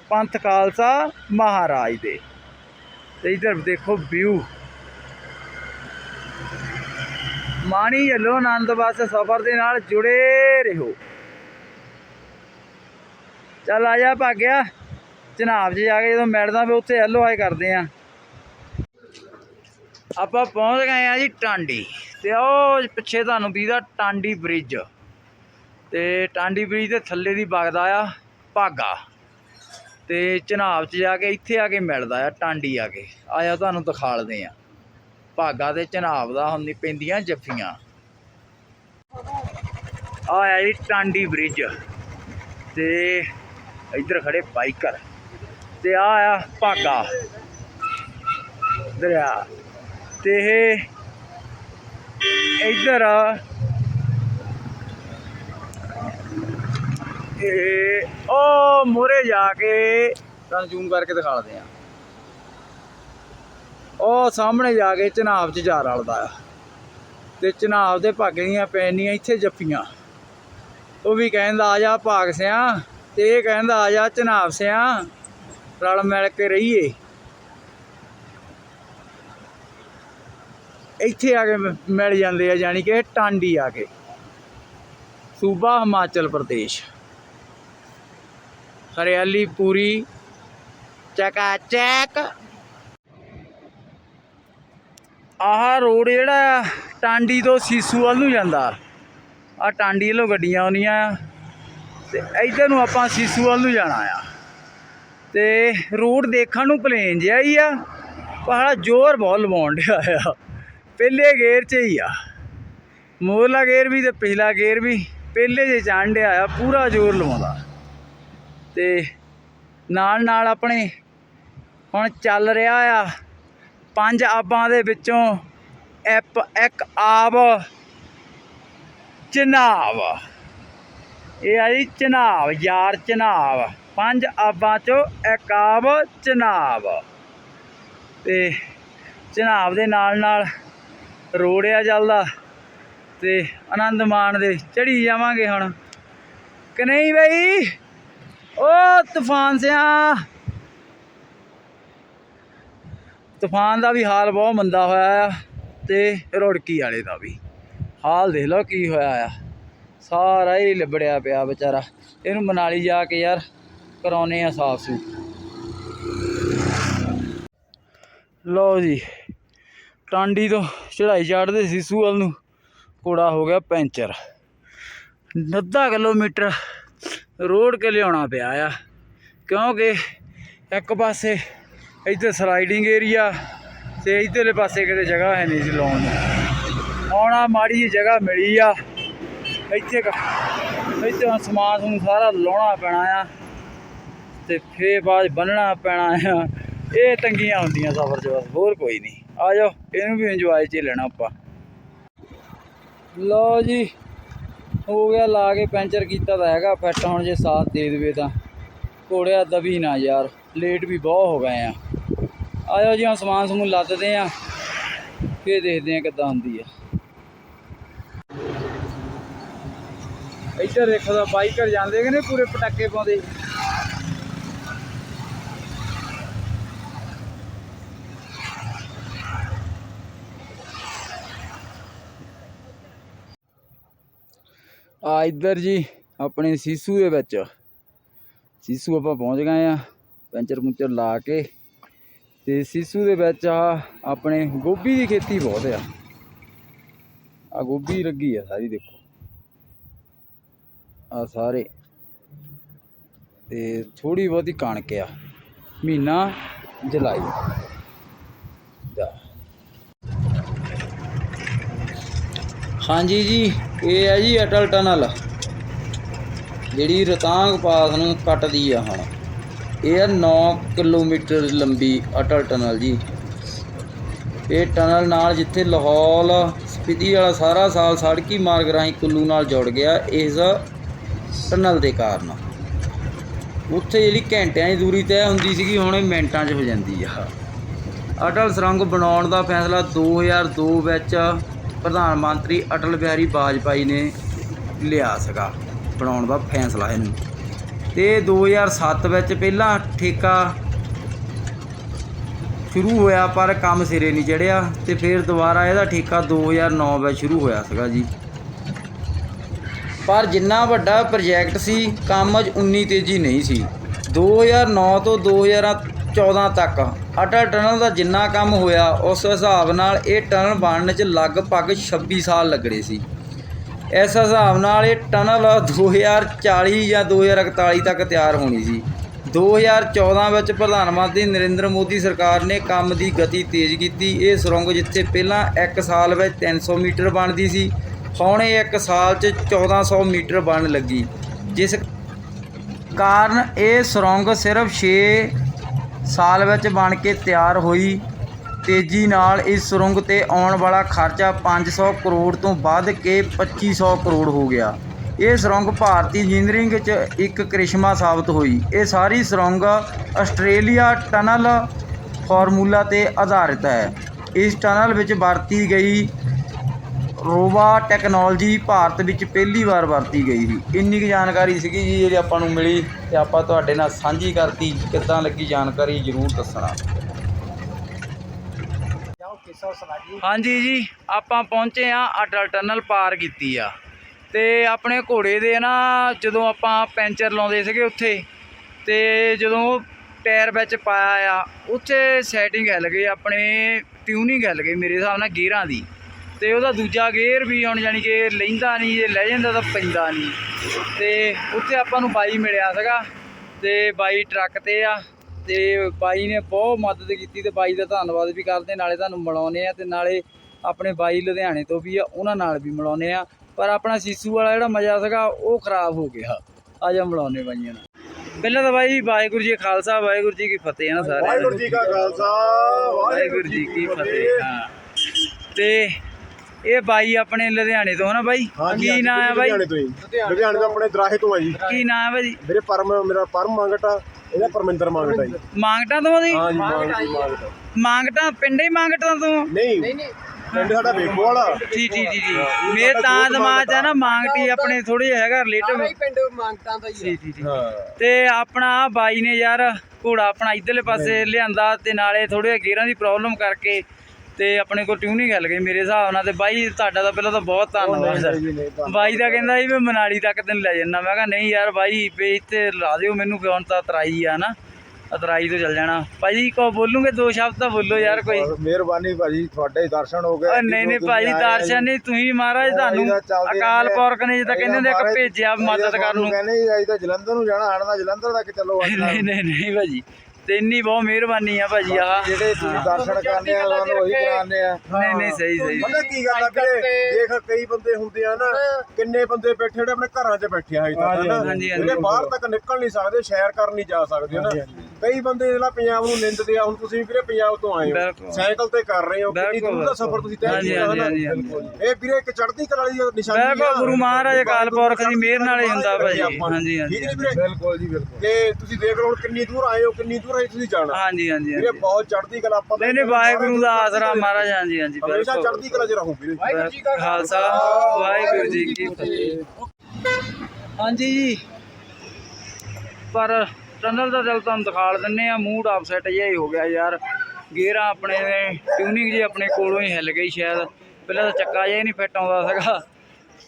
ਪੰਥ ਖਾਲਸਾ ਮਹਾਰਾਜ ਦੇ। ਤੇ ਇਧਰ ਦੇਖੋ ਵਿਊ ਮਾਣੀ ਯਲੋ ਆਨੰਦ ਬਸ ਸਫ਼ਰ ਦੇ ਨਾਲ ਜੁੜੇ ਰਹੋ। ਚੱਲ ਆ ਜਾ ਭਾਗਿਆ, ਜਨਾਬ 'ਚ ਜਾ ਕੇ ਜਦੋਂ ਮਿਲਦਾ ਫੇ ਉੱਥੇ ਹੈਲੋ ਹਾਈ ਕਰਦੇ ਆ। ਆਪਾਂ ਪਹੁੰਚ ਗਏ ਆ ਜੀ ਟਾਂਡੀ। ਤੇ ਉਹ ਪਿੱਛੇ ਤੁਹਾਨੂੰ ਦੀਦਾ ਟਾਂਡੀ ਬ੍ਰਿਜ ਤੇ ਟਾਂਡੀ ਬ੍ਰਿਜ ਦੇ ਥੱਲੇ ਦੀ ਵਗਦਾ ਆ ਭਾਗਾ। ਤੇ ਚਨਾਬ 'ਚ ਜਾ ਕੇ ਇੱਥੇ ਆ ਕੇ ਮਿਲਦਾ ਆ, ਟਾਂਡੀ ਆ ਕੇ। ਆਇਆ ਤੁਹਾਨੂੰ ਦਿਖਾਲਦੇ ਆ। ਭਾਗਾ ਤੇ ਚਨਾਬ ਦਾ ਹੁੰਦੀ ਪੈਂਦੀਆਂ ਜੱਫੀਆਂ। ਆ ਆ ਜੀ ਟਾਂਡੀ ਬ੍ਰਿਜ ਤੇ ਇੱਧਰ ਖੜੇ ਬਾਈਕਰ। ਤੇ ਆ ਆ ਭਾਗਾ। ਦਰਿਆ। ਤੇ ਇਹ ਇੱਧਰ ਆ। ਇਹ ਉਹ ਮੋਰੇ ਜਾ ਕੇ ਤੁਹਾਨੂੰ ਜ਼ੂਮ ਕਰਕੇ ਦਿਖਾਉਂਦੇ ਆ ਉਹ ਸਾਹਮਣੇ ਜਾ ਕੇ ਚਨਾਬ 'ਚ ਜਾ ਰਲਦਾ ਆ। ਤੇ ਚਨਾਬ ਦੇ ਭਾਗੇ ਦੀਆਂ ਪੈਣੀਆਂ ਇੱਥੇ ਜੱਫੀਆਂ। ਉਹ ਵੀ ਕਹਿੰਦਾ ਆ ਜਾ ਭਾਗ ਸਿਆ। ਤੇ ਇਹ ਕਹਿੰਦਾ ਆ ਜਾ ਚਨਾਬ ਸਿਆ। ਰਲ ਮਿਲ ਕੇ ਰਹੀਏ। ਇੱਥੇ ਆ ਕੇ ਮ- ਮਿਲ ਜਾਂਦੇ ਆ ਜਾਨੀ ਕਿ ਟਾਂਡੀ ਆ ਕੇ। ਸੂਬਾ ਹਿਮਾਚਲ ਪ੍ਰਦੇਸ਼। ਹਰਿਆਲੀ ਪੂਰੀ ਚਕਾ ਚੈਕ। ਆਹ ਰੋਡ ਜਿਹੜਾ ਆ, ਟਾਂਡੀ ਤੋਂ ਸੀਸੂ ਵੱਲ ਨੂੰ ਜਾਂਦਾ। ਆ ਟਾਂਡੀ ਵੱਲੋਂ ਗੱਡੀਆਂ ਆਉਂਦੀਆਂ ਆ। ਤੇ ਇੱਧਰ ਨੂੰ ਆਪਾਂ ਸੀਸੂ ਵੱਲ ਨੂੰ ਜਾਣਾ ਆ। ਤੇ ਰੋਡ ਦੇਖਣ ਨੂੰ ਪਲੇਨ ਜਿਹਾ ਹੀ ਆ ਪਰ ਜ਼ੋਰ ਬਹੁਤ ਲਵਾਉਣ ਡਿਆ ਆ। ਪਹਿਲੇ ਗੇਅਰ 'ਚ ਹੀ ਆ। ਮੋਰਲਾ ਗੇਅਰ ਵੀ ਤੇ ਪਿਛਲਾ ਗੇਅਰ ਵੀ ਪਹਿਲੇ ਜੇ ਚੜ੍ਹਨ ਡਿਆ ਆ ਪੂਰਾ ਜ਼ੋਰ ਲਵਾਉਂਦਾ। ਤੇ ਨਾਲ ਨਾਲ ਆਪਣੇ ਹੁਣ ਚੱਲ ਰਿਹਾ ਆ ਪੰਜ ਆਬਾਂ ਦੇ ਵਿੱਚੋਂ ਐਪ ਇੱਕ ਆਬ, ਚਨਾਬ। ਇਹ ਆ ਜੀ ਚਨਾਬ, ਯਾਰ ਚਨਾਬ। ਪੰਜ ਆਬਾਂ ਚੋਂ ਇੱਕ ਆਬ, ਚਨਾਬ। ਤੇ ਚਨਾਬ ਦੇ ਨਾਲ ਨਾਲ ਰੋਡ ਆ ਚੱਲਦਾ ਤੇ ਆਨੰਦ ਮਾਣਦੇ ਚੜੀ ਜਾਵਾਂਗੇ ਹੁਣ। ਕਿ ਨਹੀਂ ਬਈ? ਓ ਤੂਫਾਨ ਸਿਆ। ਤੂਫਾਨ ਦਾ ਵੀ ਹਾਲ ਬਹੁਤ ਮੰਦਾ ਹੋਇਆ ਆ ਤੇ ਰੋੜਕੀ ਵਾਲੇ ਦਾ ਵੀ। ਹਾਲ ਦੇਖ ਲਓ ਕੀ ਹੋਇਆ ਆ। ਸਾਰਾ ਹੀ ਲਿਬੜਿਆ ਪਿਆ ਵਿਚਾਰਾ। ਇਹਨੂੰ ਮਨਾਲੀ ਜਾ ਕੇ ਯਾਰ ਕਰਾਉਨੇ ਆ ਸਾਫ਼ ਸੂ ਲਓ ਜੀ। ਟਾਂਡੀ ਤੋਂ ਚੜਾਈ ਚੜਦੇ ਸੀਸੂ ਵੱਲ ਨੂੰ। ਕੋੜਾ ਹੋ ਗਿਆ ਪੈਂਚਰ। ਅੱਧਾ ਕਿਲੋਮੀਟਰ ਰੋਡ ਕੇ ਲਿਆਉਣਾ ਪਿਆ ਆ। ਕਿਉਂਕਿ ਇੱਕ ਪਾਸੇ ਇੱਥੇ ਸਲਾਈਡਿੰਗ ਏਰੀਆ ਤੇ ਇੱਧਰਲੇ ਪਾਸੇ ਕਿਤੇ ਜਗ੍ਹਾ ਹੈ ਨਹੀਂ ਸੀ ਲਾਉਣ ਨੂੰ ਆਉਣਾ ਮਾੜੀ ਜਿਹੀ ਜਗ੍ਹਾ ਮਿਲੀ ਆ। ਇੱਥੇ ਕ- ਇੱਥੇ ਹੁਣ ਸਮਾਨ ਸਮੂਨ ਸਾਰਾ ਲਾਉਣਾ ਪੈਣਾ ਆ ਤੇ ਫੇਰ ਬਾਅਦ ਬੰਨਣਾ ਪੈਣਾ ਆ। ਇਹ ਤੰਗੀਆਂ ਹੁੰਦੀਆਂ ਸਫ਼ਰ 'ਚ ਬਸ ਹੋਰ ਕੋਈ ਨਹੀਂ। ਆ ਜਾਓ, ਇਹਨੂੰ ਵੀ ਇੰਜੋਏ 'ਚ ਲੈਣਾ ਆਪਾਂ। ਲਓ ਜੀ, ਹੋ ਗਿਆ, ਲਾ ਕੇ ਪੈਂਚਰ ਕੀਤਾ ਤਾਂ ਹੈਗਾ ਫਿੱਟ ਹੁਣ ਜੇ ਸਾਥ ਦੇ ਦੇਵੇ ਤਾਂ। ਘੋੜਿਆ ਦਬੀ ਨਾ ਯਾਰ ਲੇਟ ਵੀ ਬਹੁਤ ਹੋ ਗਏ ਆ। ਆਇਓ ਜੀ, ਹੁਣ ਸਮਾਨ ਸਮੂਹ ਲੱਦਦੇ ਆ। ਫੇਰ ਦੇਖਦੇ ਆ ਕਿੱਦਾਂ ਹੁੰਦੀ ਆ। ਇੱਧਰ ਦੇਖੋ ਤਾਂ ਬਾਈਕਰ ਜਾਂਦੇ ਕਿ ਨਹੀਂ, ਪੂਰੇ ਪਟਾਕੇ ਪਾਉਂਦੇ? ਆ ਇੱਧਰ ਜੀ ਆਪਣੇ ਸੀਸੂ ਦੇ ਵਿੱਚ ਸੀਸੂ ਆਪਾਂ ਪਹੁੰਚ ਗਏ ਆ ਪੈਂਚਰ ਪੁੰਚਰ ਲਾ ਕੇ ਤੇ ਸੀਸੂ ਦੇ ਵਿੱਚ ਆ ਆਪਣੇ ਗੋਭੀ ਦੀ ਖੇਤੀ ਬਹੁਤ ਆ ਆ ਗੋਭੀ ਲੱਗੀ ਆ ਸਾਰੀ ਦੇਖੋ ਆ ਸਾਰੇ ਤੇ ਥੋੜੀ ਬਹੁਤੀ ਕਣਕ ਆ ਮਹੀਨਾ ਜੁਲਾਈ ਹਾਂਜੀ ਜੀ, ਇਹ ਹੈ ਜੀ ਅਟਲ ਟਨਲ ਜਿਹੜੀ ਰਤਾਂਗ ਪਾਸ ਨੂੰ ਕੱਟਦੀ ਆ ਹੁਣ। ਇਹ ਹੈ 9 ਕਿਲੋਮੀਟਰ ਲੰਬੀ ਅਟਲ ਟਨਲ ਜੀ। ਇਹ ਟਨਲ ਨਾਲ ਜਿੱਥੇ ਲਾਹੌਰ ਸਪਿਤੀ ਵਾਲਾ ਸਾਰਾ ਸਾਲ ਸੜਕੀ ਮਾਰਗ ਰਾਹੀਂ ਕੁੱਲੂ ਨਾਲ ਜੁੜ ਗਿਆ, ਇਸ ਟਨਲ ਦੇ ਕਾਰਨ। ਉੱਥੇ ਜਿਹੜੀ ਘੰਟਿਆਂ ਦੀ ਦੂਰੀ ਤੈਅ ਹੁੰਦੀ ਸੀਗੀ, ਹੁਣ ਇਹ ਮਿੰਟਾਂ 'ਚ ਹੋ ਜਾਂਦੀ ਆ। ਅਟਲ ਸੁਰੰਗ ਬਣਾਉਣ ਦਾ ਫੈਸਲਾ 2002 ਵਿੱਚ ਪ੍ਰਧਾਨ ਮੰਤਰੀ ਅਟਲ ਬਿਹਾਰੀ ਵਾਜਪਾਈ ਨੇ ਲਿਆ ਸੀਗਾ, ਬਣਾਉਣ ਦਾ ਫੈਸਲਾ ਇਹਨੂੰ। ਤੇ 2007 ਵਿੱਚ ਪਹਿਲਾਂ ਠੇਕਾ ਸ਼ੁਰੂ ਹੋਇਆ, ਪਰ ਕੰਮ ਸਿਰੇ ਨਹੀਂ ਚੜਿਆ ਤੇ ਫਿਰ ਦੁਬਾਰਾ ਇਹਦਾ ਠੇਕਾ 2009 ਵਿੱਚ ਸ਼ੁਰੂ ਹੋਇਆ ਸੀਗਾ ਜੀ। ਪਰ ਜਿੰਨਾ ਵੱਡਾ ਪ੍ਰੋਜੈਕਟ ਸੀ, ਕੰਮ 'ਚ ਉਨੀ ਤੇਜ਼ੀ ਨਹੀਂ ਸੀ। 2009 ਤੋਂ 2014 ਤੱਕ ਅਟਲ ਟਨਲ ਦਾ ਜਿੰਨਾ ਕੰਮ ਹੋਇਆ, ਉਸ ਹਿਸਾਬ ਨਾਲ ਇਹ ਟਨਲ ਬਣਨ 'ਚ ਲਗਭਗ 26 ਸਾਲ ਲੱਗਣੇ ਸੀ। ਇਸ ਹਿਸਾਬ ਨਾਲ ਇਹ ਟਨਲ 2040 ਜਾਂ 2041 ਤੱਕ ਤਿਆਰ ਹੋਣੀ ਸੀ। 2014 ਵਿੱਚ ਪ੍ਰਧਾਨ ਮੰਤਰੀ ਨਰਿੰਦਰ ਮੋਦੀ ਸਰਕਾਰ ਨੇ ਕੰਮ ਦੀ ਗਤੀ ਤੇਜ਼ ਕੀਤੀ। ਇਹ ਸੁਰੰਗ ਜਿੱਥੇ ਪਹਿਲਾਂ 1 ਸਾਲ ਵਿੱਚ 300 ਮੀਟਰ ਬਣਦੀ ਸੀ, ਹੁਣ ਇਹ 1 ਸਾਲ 'ਚ 1400 ਮੀਟਰ ਬਣਨ ਲੱਗੀ। ਜਿਸ ਕਾਰਨ ਇਹ ਸੁਰੰਗ ਸਿਰਫ 6 ਸਾਲ ਵਿੱਚ ਬਣ ਕੇ ਤਿਆਰ ਹੋਈ। ਤੇਜ਼ੀ ਨਾਲ ਇਸ ਸੁਰੰਗ ਤੇ ਆਉਣ ਵਾਲਾ ਖਰਚਾ 500 ਕਰੋੜ ਤੋਂ ਵੱਧ ਕੇ 2500 ਕਰੋੜ ਹੋ ਗਿਆ। ਇਹ ਸੁਰੰਗ ਭਾਰਤੀ ਇੰਜੀਨੀਅਰਿੰਗ 'ਚ ਇੱਕ ਕ੍ਰਿਸ਼ਮਾ ਸਾਬਤ ਹੋਈ। ਇਹ ਸਾਰੀ ਸੁਰੰਗ ਆਸਟ੍ਰੇਲੀਆ ਟਨਲ ਫਾਰਮੂਲਾ ਤੇ ਆਧਾਰਿਤ ਹੈ। ਇਸ ਟਨਲ ਵਿੱਚ ਵਰਤੀ ਗਈ ਰੋਵਾ ਟੈਕਨੋਲੋਜੀ ਭਾਰਤ ਵਿੱਚ ਪਹਿਲੀ ਵਾਰ ਵਰਤੀ ਗਈ ਸੀ। ਇੰਨੀ ਕੁ ਜਾਣਕਾਰੀ ਸੀਗੀ ਜੀ ਜਿਹੜੀ ਆਪਾਂ ਨੂੰ ਮਿਲੀ ਤੇ ਆਪਾਂ ਤੁਹਾਡੇ ਨਾਲ ਸਾਂਝੀ ਕਰਤੀ ਕਿੱਦਾਂ ਲੱਗੀ ਜਾਣਕਾਰੀ ਜਰੂਰ ਦੱਸਣਾ। ਹਾਂਜੀ ਜੀ ਆਪਾਂ ਪਹੁੰਚੇ ਆ ਅਟਲ ਟਨਲ ਪਾਰ ਕੀਤੀ ਆ। ਤੇ ਆਪਣੇ ਘੋੜੇ ਦੇ ਨਾ ਜਦੋਂ ਆਪਾਂ ਪੈਂਚਰ ਲਾਉਂਦੇ ਸੀਗੇ ਉੱਥੇ ਤੇ ਜਦੋਂ ਟਾਇਰ ਵਿੱਚ ਪਾਇਆ ਆ ਉੱਥੇ ਸੈਟਿੰਗ ਹਿੱਲ ਗਈ ਆਪਣੇ ਟਿਊਨਿੰਗ ਹਿੱਲ ਗਈ ਮੇਰੇ ਹਿਸਾਬ ਨਾਲ ਗੇਅਰਾਂ ਦੀ। ਤੇ ਉਹਦਾ ਦੂਜਾ ਗੇਅਰ ਵੀ ਹੁਣ ਯਾਨੀ ਕਿ ਲੈਂਦਾ ਨਹੀਂ ਜੇ ਲੈ ਜਾਂਦਾ ਤਾਂ ਪੈਂਦਾ ਨਹੀਂ। ਤੇ ਉੱਥੇ ਆਪਾਂ ਨੂੰ ਬਾਈ ਮਿਲਿਆ ਸੀਗਾ ਤੇ ਬਾਈ ਟਰੱਕ ਤੇ ਆ ਤੇ ਬਾਈ ਨੇ ਬਹੁਤ ਮਦਦ ਕੀਤੀ ਤੇ ਬਾਈ ਦਾ ਧੰਨਵਾਦ ਵੀ ਕਰਦੇ ਨਾਲੇ ਤੁਹਾਨੂੰ ਮਿਲਾਉਨੇ ਆ ਤੇ ਨਾਲੇ ਆਪਣੇ ਬਾਈ ਲੁਧਿਆਣੇ ਤੋਂ ਵੀ ਆ ਉਹਨਾਂ ਨਾਲ ਵੀ ਮਿਲਾਉਨੇ ਆ। ਪਰ ਆਪਣਾ ਸੀਸੂ ਵਾਲਾ ਜਿਹੜਾ ਮਜ਼ਾ ਸੀਗਾ ਉਹ ਖਰਾਬ ਹੋ ਗਿਆ। ਆ ਜਾ ਮਿਲਾਉਨੇ ਬਾਈਆਂ ਨਾਲ। ਪਹਿਲਾਂ ਤਾਂ ਬਾਈ ਵਾਹਿਗੁਰੂ ਜੀ ਖਾਲਸਾ ਵਾਹਿਗੁਰੂ ਜੀ ਕੀ ਫਤਿਹ ਹੈ ਨਾ ਸਾਰਿਆਂ ਵਾਹਿਗੁਰੂ ਨੂੰ ਜੀ ਕਾ ਖਾਲਸਾ ਵਾਹਿਗੁਰੂ ਜੀ ਕੀ ਫਤਿਹ ਹਾਂ। ਤੇ ਇਹ ਬਾਈ ਆਪਣੇ ਲੁਧਿਆਣੇ ਤੋਂ ਹਨਾ ਬਾਈ? ਕੀ ਨਾਮ ਹੈ ਬਾਈ ਲੁਧਿਆਣੇ ਤੋਂ ਹੀ ਲੁਧਿਆਣੇ ਤੋਂ ਆਪਣੇ ਦਰਾਹੇ ਤੋਂ ਆ ਜੀ। ਕੀ ਨਾਮ ਹੈ ਬਾਈ? ਮੇਰੇ ਪਰਮ ਮੇਰਾ ਪਰਮ ਮੰਗਟਾ ਇਹਦਾ ਪਰਮਿੰਦਰ ਮੰਗਟਾ ਜੀ। ਮੰਗਟਾ ਤੋਂ ਬਾਈ ਹਾਂ ਜੀ ਮੰਗਟਾ ਮੰਗਟਾ ਮੰਗਟਾ ਪਿੰਡੇ ਮੰਗਟਾ ਤੋਂ? ਨਹੀਂ ਪਿੰਡ ਸਾਡਾ ਵੇਖੋ ਵਾਲਾ। ਜੀ ਜੀ ਜੀ ਜੀ। ਮੇਰੇ ਤਾਂ ਦਿਮਾਗ 'ਚ ਹੈ ਨਾ ਮੰਗਟੀ ਆਪਣੇ ਥੋੜੀ ਜਿਹਾ ਹੈਗਾ ਰਿਲੇਟਿਵ ਪਿੰਡ ਮੰਗਤਾਂ ਦਾ ਜੀ ਜੀ ਜੀ। ਹਾਂ। ਤੇ ਆਪਣਾ ਬਾਈ ਨੇ ਯਾਰ ਘੋੜਾ ਆਪਣਾ ਇਧਰਲੇ ਪਾਸੇ ਲਿਆਂਦਾ ਤੇ ਨਾਲੇ ਥੋੜੇ ਗੇਅਰਾਂ ਦੀ ਪ੍ਰੋਬਲਮ ਕਰਕੇ ਤੇ ਆਪਣੇ ਕੋਲ ਟਿਊਨਿੰਗ ਗੱਲ ਗਈ ਮੇਰੇ ਹਿਸਾਬ ਨਾਲ ਤੇ ਬਾਈ ਤੁਹਾਡਾ ਤਾਂ ਪਹਿਲਾਂ ਤਾਂ ਬਹੁਤ ਧੰਨਵਾਦ ਤਾਂ ਬਾਈ ਦਾ ਕਹਿੰਦਾ ਸੀ ਵੀ ਮਨਾਲੀ ਤੱਕ ਤੈਨੂੰ ਲੈ ਜਾਣਾ ਮੈਂ ਕਿਹਾ ਨਹੀਂ ਯਾਰ ਬਾਈ ਵੀ ਇੱਥੇ ਲਾ ਦਿਓ ਮੈਨੂੰ ਹੁਣ ਤਾਂ ਤਰਾਈ ਆ ਨਾ। ਅਤਰਾਈ ਤੋਂ ਚੱਲ ਜਾਣਾ। ਭਾਜੀ ਕੋ ਬੋਲੂਗੇ ਦੋ ਸ਼ਬਦ ਤਾਂ ਬੋਲੋ ਯਾਰ ਕੋਈ। ਮਿਹਰਬਾਨੀ ਭਾਜੀ ਤੁਹਾਡੇ ਦਰਸ਼ਨ ਹੋ ਗਏ। ਨਹੀਂ ਨਹੀਂ ਭਾਜੀ ਦਰਸ਼ਨ ਨਹੀਂ ਤੁਸੀਂ ਮਹਾਰਾਜ ਤੁਹਾਨੂੰ ਅਕਾਲ ਪੁਰਖ ਨੇ ਜਿੱਦਾਂ ਕਹਿੰਦੇ ਹੁੰਦੇ ਇੱਕ ਭੇਜਿਆ ਮਦਦ ਕਰਨ ਨੂੰ। ਕਹਿੰਦੇ ਅਸੀਂ ਤਾਂ ਜਲੰਧਰ ਨੂੰ ਜਾਣਾ ਆਣਾ ਜਲੰਧਰ ਤੱਕ ਚੱਲੋ ਨਹੀਂ ਨਹੀਂ ਨਹੀਂ ਭਾਜੀ। ਤੇ ਇੰਨੀ ਬਹੁਤ ਮਿਹਰਬਾਨੀ ਆ ਭਾਜੀ ਆਹ। ਜਿਹੜੇ ਤੁਸੀਂ ਦਰਸ਼ਨ ਕਰਨੇ ਆ ਸਾਨੂੰ ਉਹੀ ਕਰਾਣੇ ਆ। ਨਹੀਂ ਨਹੀਂ ਸਹੀ ਸਹੀ। ਪਤਾ ਕੀ ਗੱਲ ਆ ਵੀਰੇ? ਦੇਖ ਕਈ ਬੰਦੇ ਹੁੰਦੇ ਆ ਨਾ ਕਿੰਨੇ ਬੰਦੇ ਬੈਠੇ ਜਿਹੜੇ ਆਪਣੇ ਘਰਾਂ 'ਚ ਬੈਠੇ ਆ ਹਜੇ ਤੱਕ ਹਾਂਜੀ, ਨਾ। ਜਿਹੜੇ ਬਾਹਰ ਤੱਕ ਨਿਕਲ ਨਹੀਂ ਸਕਦੇ ਸ਼ਹਿਰ ਕਰ ਨਹੀਂ ਜਾ ਸਕਦੇ ਨਾ ਕਈ ਬੰਦੇ ਜਿਹੜਾ ਪੰਜਾਬ ਨੂੰ ਨਿੰਦਦੇ ਆ ਹੁਣ ਤੁਸੀਂ ਵੀਰੇ ਪੰਜਾਬ ਤੋਂ ਆਏ ਬਿਲਕੁਲ। ਹੋ ਸਾਈਕਲ ਤੇ ਕਰ ਰਹੇ ਹੋ ਕਿੰਨੀ ਬਿਲਕੁਲ, ਦੂਰ ਦਾ ਸਫ਼ਰ ਤੁਸੀਂ ਤੈਅ ਹਾਂਜੀ, ਕੀਤਾ ਹੈ ਨਾ ਹਾਂਜੀ, ਹਾਂਜੀ, ਇਹ ਵੀਰੇ ਇੱਕ ਚੜ੍ਹਦੀ ਕਲਾ ਦੀ ਨਿਸ਼ਾਨੀ ਬਿਲਕੁਲ ਆ ਗੁਰੂ ਮਹਾਰਾਜ ਅਕਾਲ ਪੁਰਖ ਦੀ ਮਿਹਰ ਨਾਲ ਹੀ ਹੁੰਦਾ ਭਾਜੀ। ਹਾਂਜੀ ਹਾਂਜੀ ਠੀਕ ਹੈ ਵੀਰੇ? ਬਿਲਕੁਲ ਜੀ ਬਿਲਕੁਲ। ਤੇ ਤੁਸੀਂ ਦੇਖ ਲਓ ਹੁਣ ਕਿੰਨੀ ਦੂਰ ਆਏ ਹੋ ਕਿੰਨੀ ਦੂਰ ਹੈ ਤੁਸੀਂ ਜਾਣਾ। ਹਾਂਜੀ ਹਾਂਜੀ ਵੀਰੇ ਹਾਂਜੀ ਬਹੁਤ ਚੜ੍ਹਦੀ ਕਲਾ ਆਪਾਂ ਨਹੀਂ ਨਹੀਂ ਵਾਹਿਗੁਰੂ ਦਾ ਆਸਰਾ ਮਹਾਰਾਜ ਹਾਂਜੀ ਹਾਂਜੀ ਹਮੇਸ਼ਾ ਬਿਲਕੁਲ। ਚੜ੍ਹਦੀ ਕਲਾ 'ਚ ਰਹੋ ਵੀਰੇ। ਖਾਲਸਾ ਵਾਹਿਗੁਰੂ ਜੀ ਕੀ ਫਤਿਹ। ਹਾਂਜੀ ਜੀ। ਪਰ ਟਨਲ ਦਾ ਦਿਲ ਤੁਹਾਨੂੰ ਦਿਖਾ ਦਿੰਨੇ ਆ ਮੂਡ ਅਪਸੈਟ ਜਿਹਾ ਹੀ ਹੋ ਗਿਆ ਯਾਰ। ਗੇਅਰਾਂ ਆਪਣੇ ਨੇ ਟਿਊਨਿੰਗ ਜੀ ਆਪਣੇ ਕੋਲੋਂ ਹੀ ਹਿੱਲ ਗਈ ਸ਼ਾਇਦ। ਪਹਿਲਾਂ ਤਾਂ ਚੱਕਾ ਜਿਹਾ ਹੀ ਨਹੀਂ ਫਿੱਟ ਆਉਂਦਾ ਸੀਗਾ।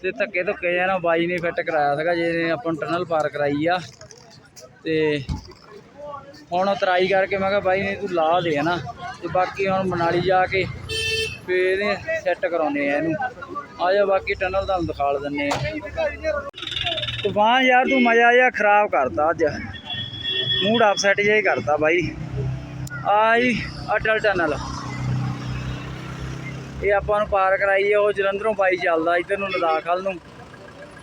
ਤੇ ਧੱਕੇ ਧੁੱਕੇ ਜਿਹਾ ਨਾ ਬਾਈ ਨੇ ਫਿੱਟ ਕਰਾਇਆ ਸੀਗਾ, ਜਿਹਨੇ ਆਪਾਂ ਨੂੰ ਟਨਲ ਪਾਰ ਕਰਾਈ ਆ। ਤੇ ਹੁਣ ਤਰਾਈ ਕਰਕੇ ਮੈਂ ਕਿਹਾ ਬਾਈ ਨੇ ਤੂੰ ਲਾ ਦੇ ਨਾ ਤੇ ਬਾਕੀ ਹੁਣ ਮਨਾਲੀ ਜਾ ਕੇ ਫੇਰ ਇਹਦੇ ਸੈੱਟ ਕਰਾਉਨੇ ਆ ਇਹਨੂੰ। ਆ ਜਾ ਬਾਕੀ ਟਨਲ ਤੁਹਾਨੂੰ ਦਿਖਾ ਦਿੰਨੇ ਆ। ਤੂਫਾਨ ਯਾਰ ਤੂੰ ਮਜ਼ਾ ਜਿਹਾ ਖਰਾਬ ਕਰਤਾ ਅੱਜ। ਮੂਡ ਅਪਸੈਟ ਜਿਹਾ ਹੀ ਕਰਤਾ ਬਾਈ। ਆ ਜੀ ਅਟਲ ਟਨਲ ਇਹ ਆਪਾਂ ਨੂੰ ਪਾਰ ਕਰਾਈ ਆ, ਉਹ ਜਲੰਧਰੋਂ ਬਾਈ ਚੱਲਦਾ, ਇੱਧਰ ਨੂੰ ਲਦਾਖ ਵੱਲ ਨੂੰ।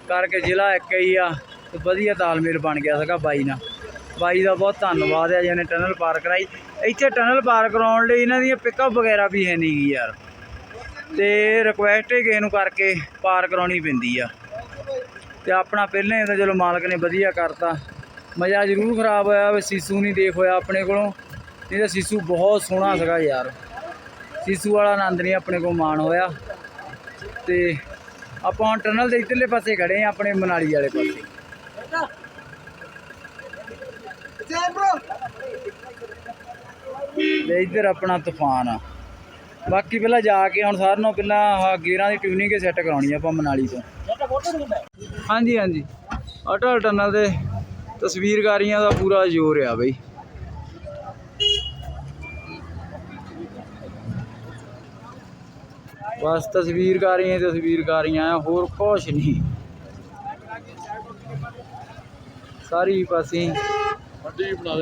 ਕਰਕੇ ਜ਼ਿਲ੍ਹਾ ਇੱਕ ਹੀ ਆ, ਤੇ ਵਧੀਆ ਤਾਲਮੇਲ ਬਣ ਗਿਆ ਸੀਗਾ ਬਾਈ ਨਾਲ। ਬਾਈ ਦਾ ਬਹੁਤ ਧੰਨਵਾਦ ਹੈ ਜਿਹਨੇ ਟਨਲ ਪਾਰ ਕਰਾਈ। ਇੱਥੇ ਟਨਲ ਪਾਰ ਕਰਾਉਣ ਲਈ ਇਹਨਾਂ ਦੀਆਂ ਪਿਕਅਪ ਵਗੈਰਾ ਵੀ ਹੈ ਨਹੀਂ ਗੀ ਯਾਰ। ਤੇ ਰਿਕੁਐਸਟ ਹੀ ਕਿਸੇ ਨੂੰ ਕਰਕੇ ਪਾਰ ਕਰਾਉਣੀ ਪੈਂਦੀ ਆ। ਤੇ ਆਪਣਾ ਪਹਿਲਾਂ ਤਾਂ ਚਲੋ ਮਾਲਕ ਨੇ ਵਧੀਆ ਕਰਤਾ। ਮਜ਼ਾ ਜ਼ਰੂਰ ਖਰਾਬ ਹੋਇਆ ਵੀ ਸੀਸੂ ਨਹੀਂ ਦੇਖ ਹੋਇਆ ਆਪਣੇ ਕੋਲੋਂ। ਨਹੀਂ ਤਾਂ ਸੀਸੂ ਬਹੁਤ ਸੋਹਣਾ ਸੀਗਾ ਯਾਰ। ਸੀਸੂ ਵਾਲਾ ਆਨੰਦ ਨਹੀਂ ਆਪਣੇ ਕੋਲ ਮਾਣ ਹੋਇਆ। ਤੇ ਆਪਾਂ ਟਨਲ ਦੇ ਇੱਧਰਲੇ ਪਾਸੇ ਖੜੇ ਆ ਆਪਣੇ ਮਨਾਲੀ ਵਾਲੇ ਪਾਸੇ। ਤੇ ਇੱਧਰ ਆਪਣਾ ਤੂਫਾਨ ਆ। ਬਾਕੀ ਪਹਿਲਾਂ ਜਾ ਕੇ ਹੁਣ ਸਾਰਿਆਂ ਨਾਲੋਂ ਪਹਿਲਾਂ ਆਹ ਗੇਅਰਾਂ ਦੀ ਟਿਊਨਿੰਗ ਸੈੱਟ ਕਰਾਉਣੀ ਆ ਆਪਾਂ ਮਨਾਲੀ ਤੋਂ। ਹਾਂਜੀ ਹਾਂਜੀ। ਅਟਲ ਟਨਲ ਦੇ ਤਸਵੀਰਕਾਰੀਆਂ ਦਾ ਪੂਰਾ ਜ਼ੋਰ ਆ ਬਈ। ਬਸ ਤਸਵੀਰਕਾਰੀਆਂ ਤਸਵੀਰਕਾਰੀਆਂ ਆ ਹੋਰ ਕੁਛ ਨਹੀਂ। ਸਾਰੀ ਪਾਸੇ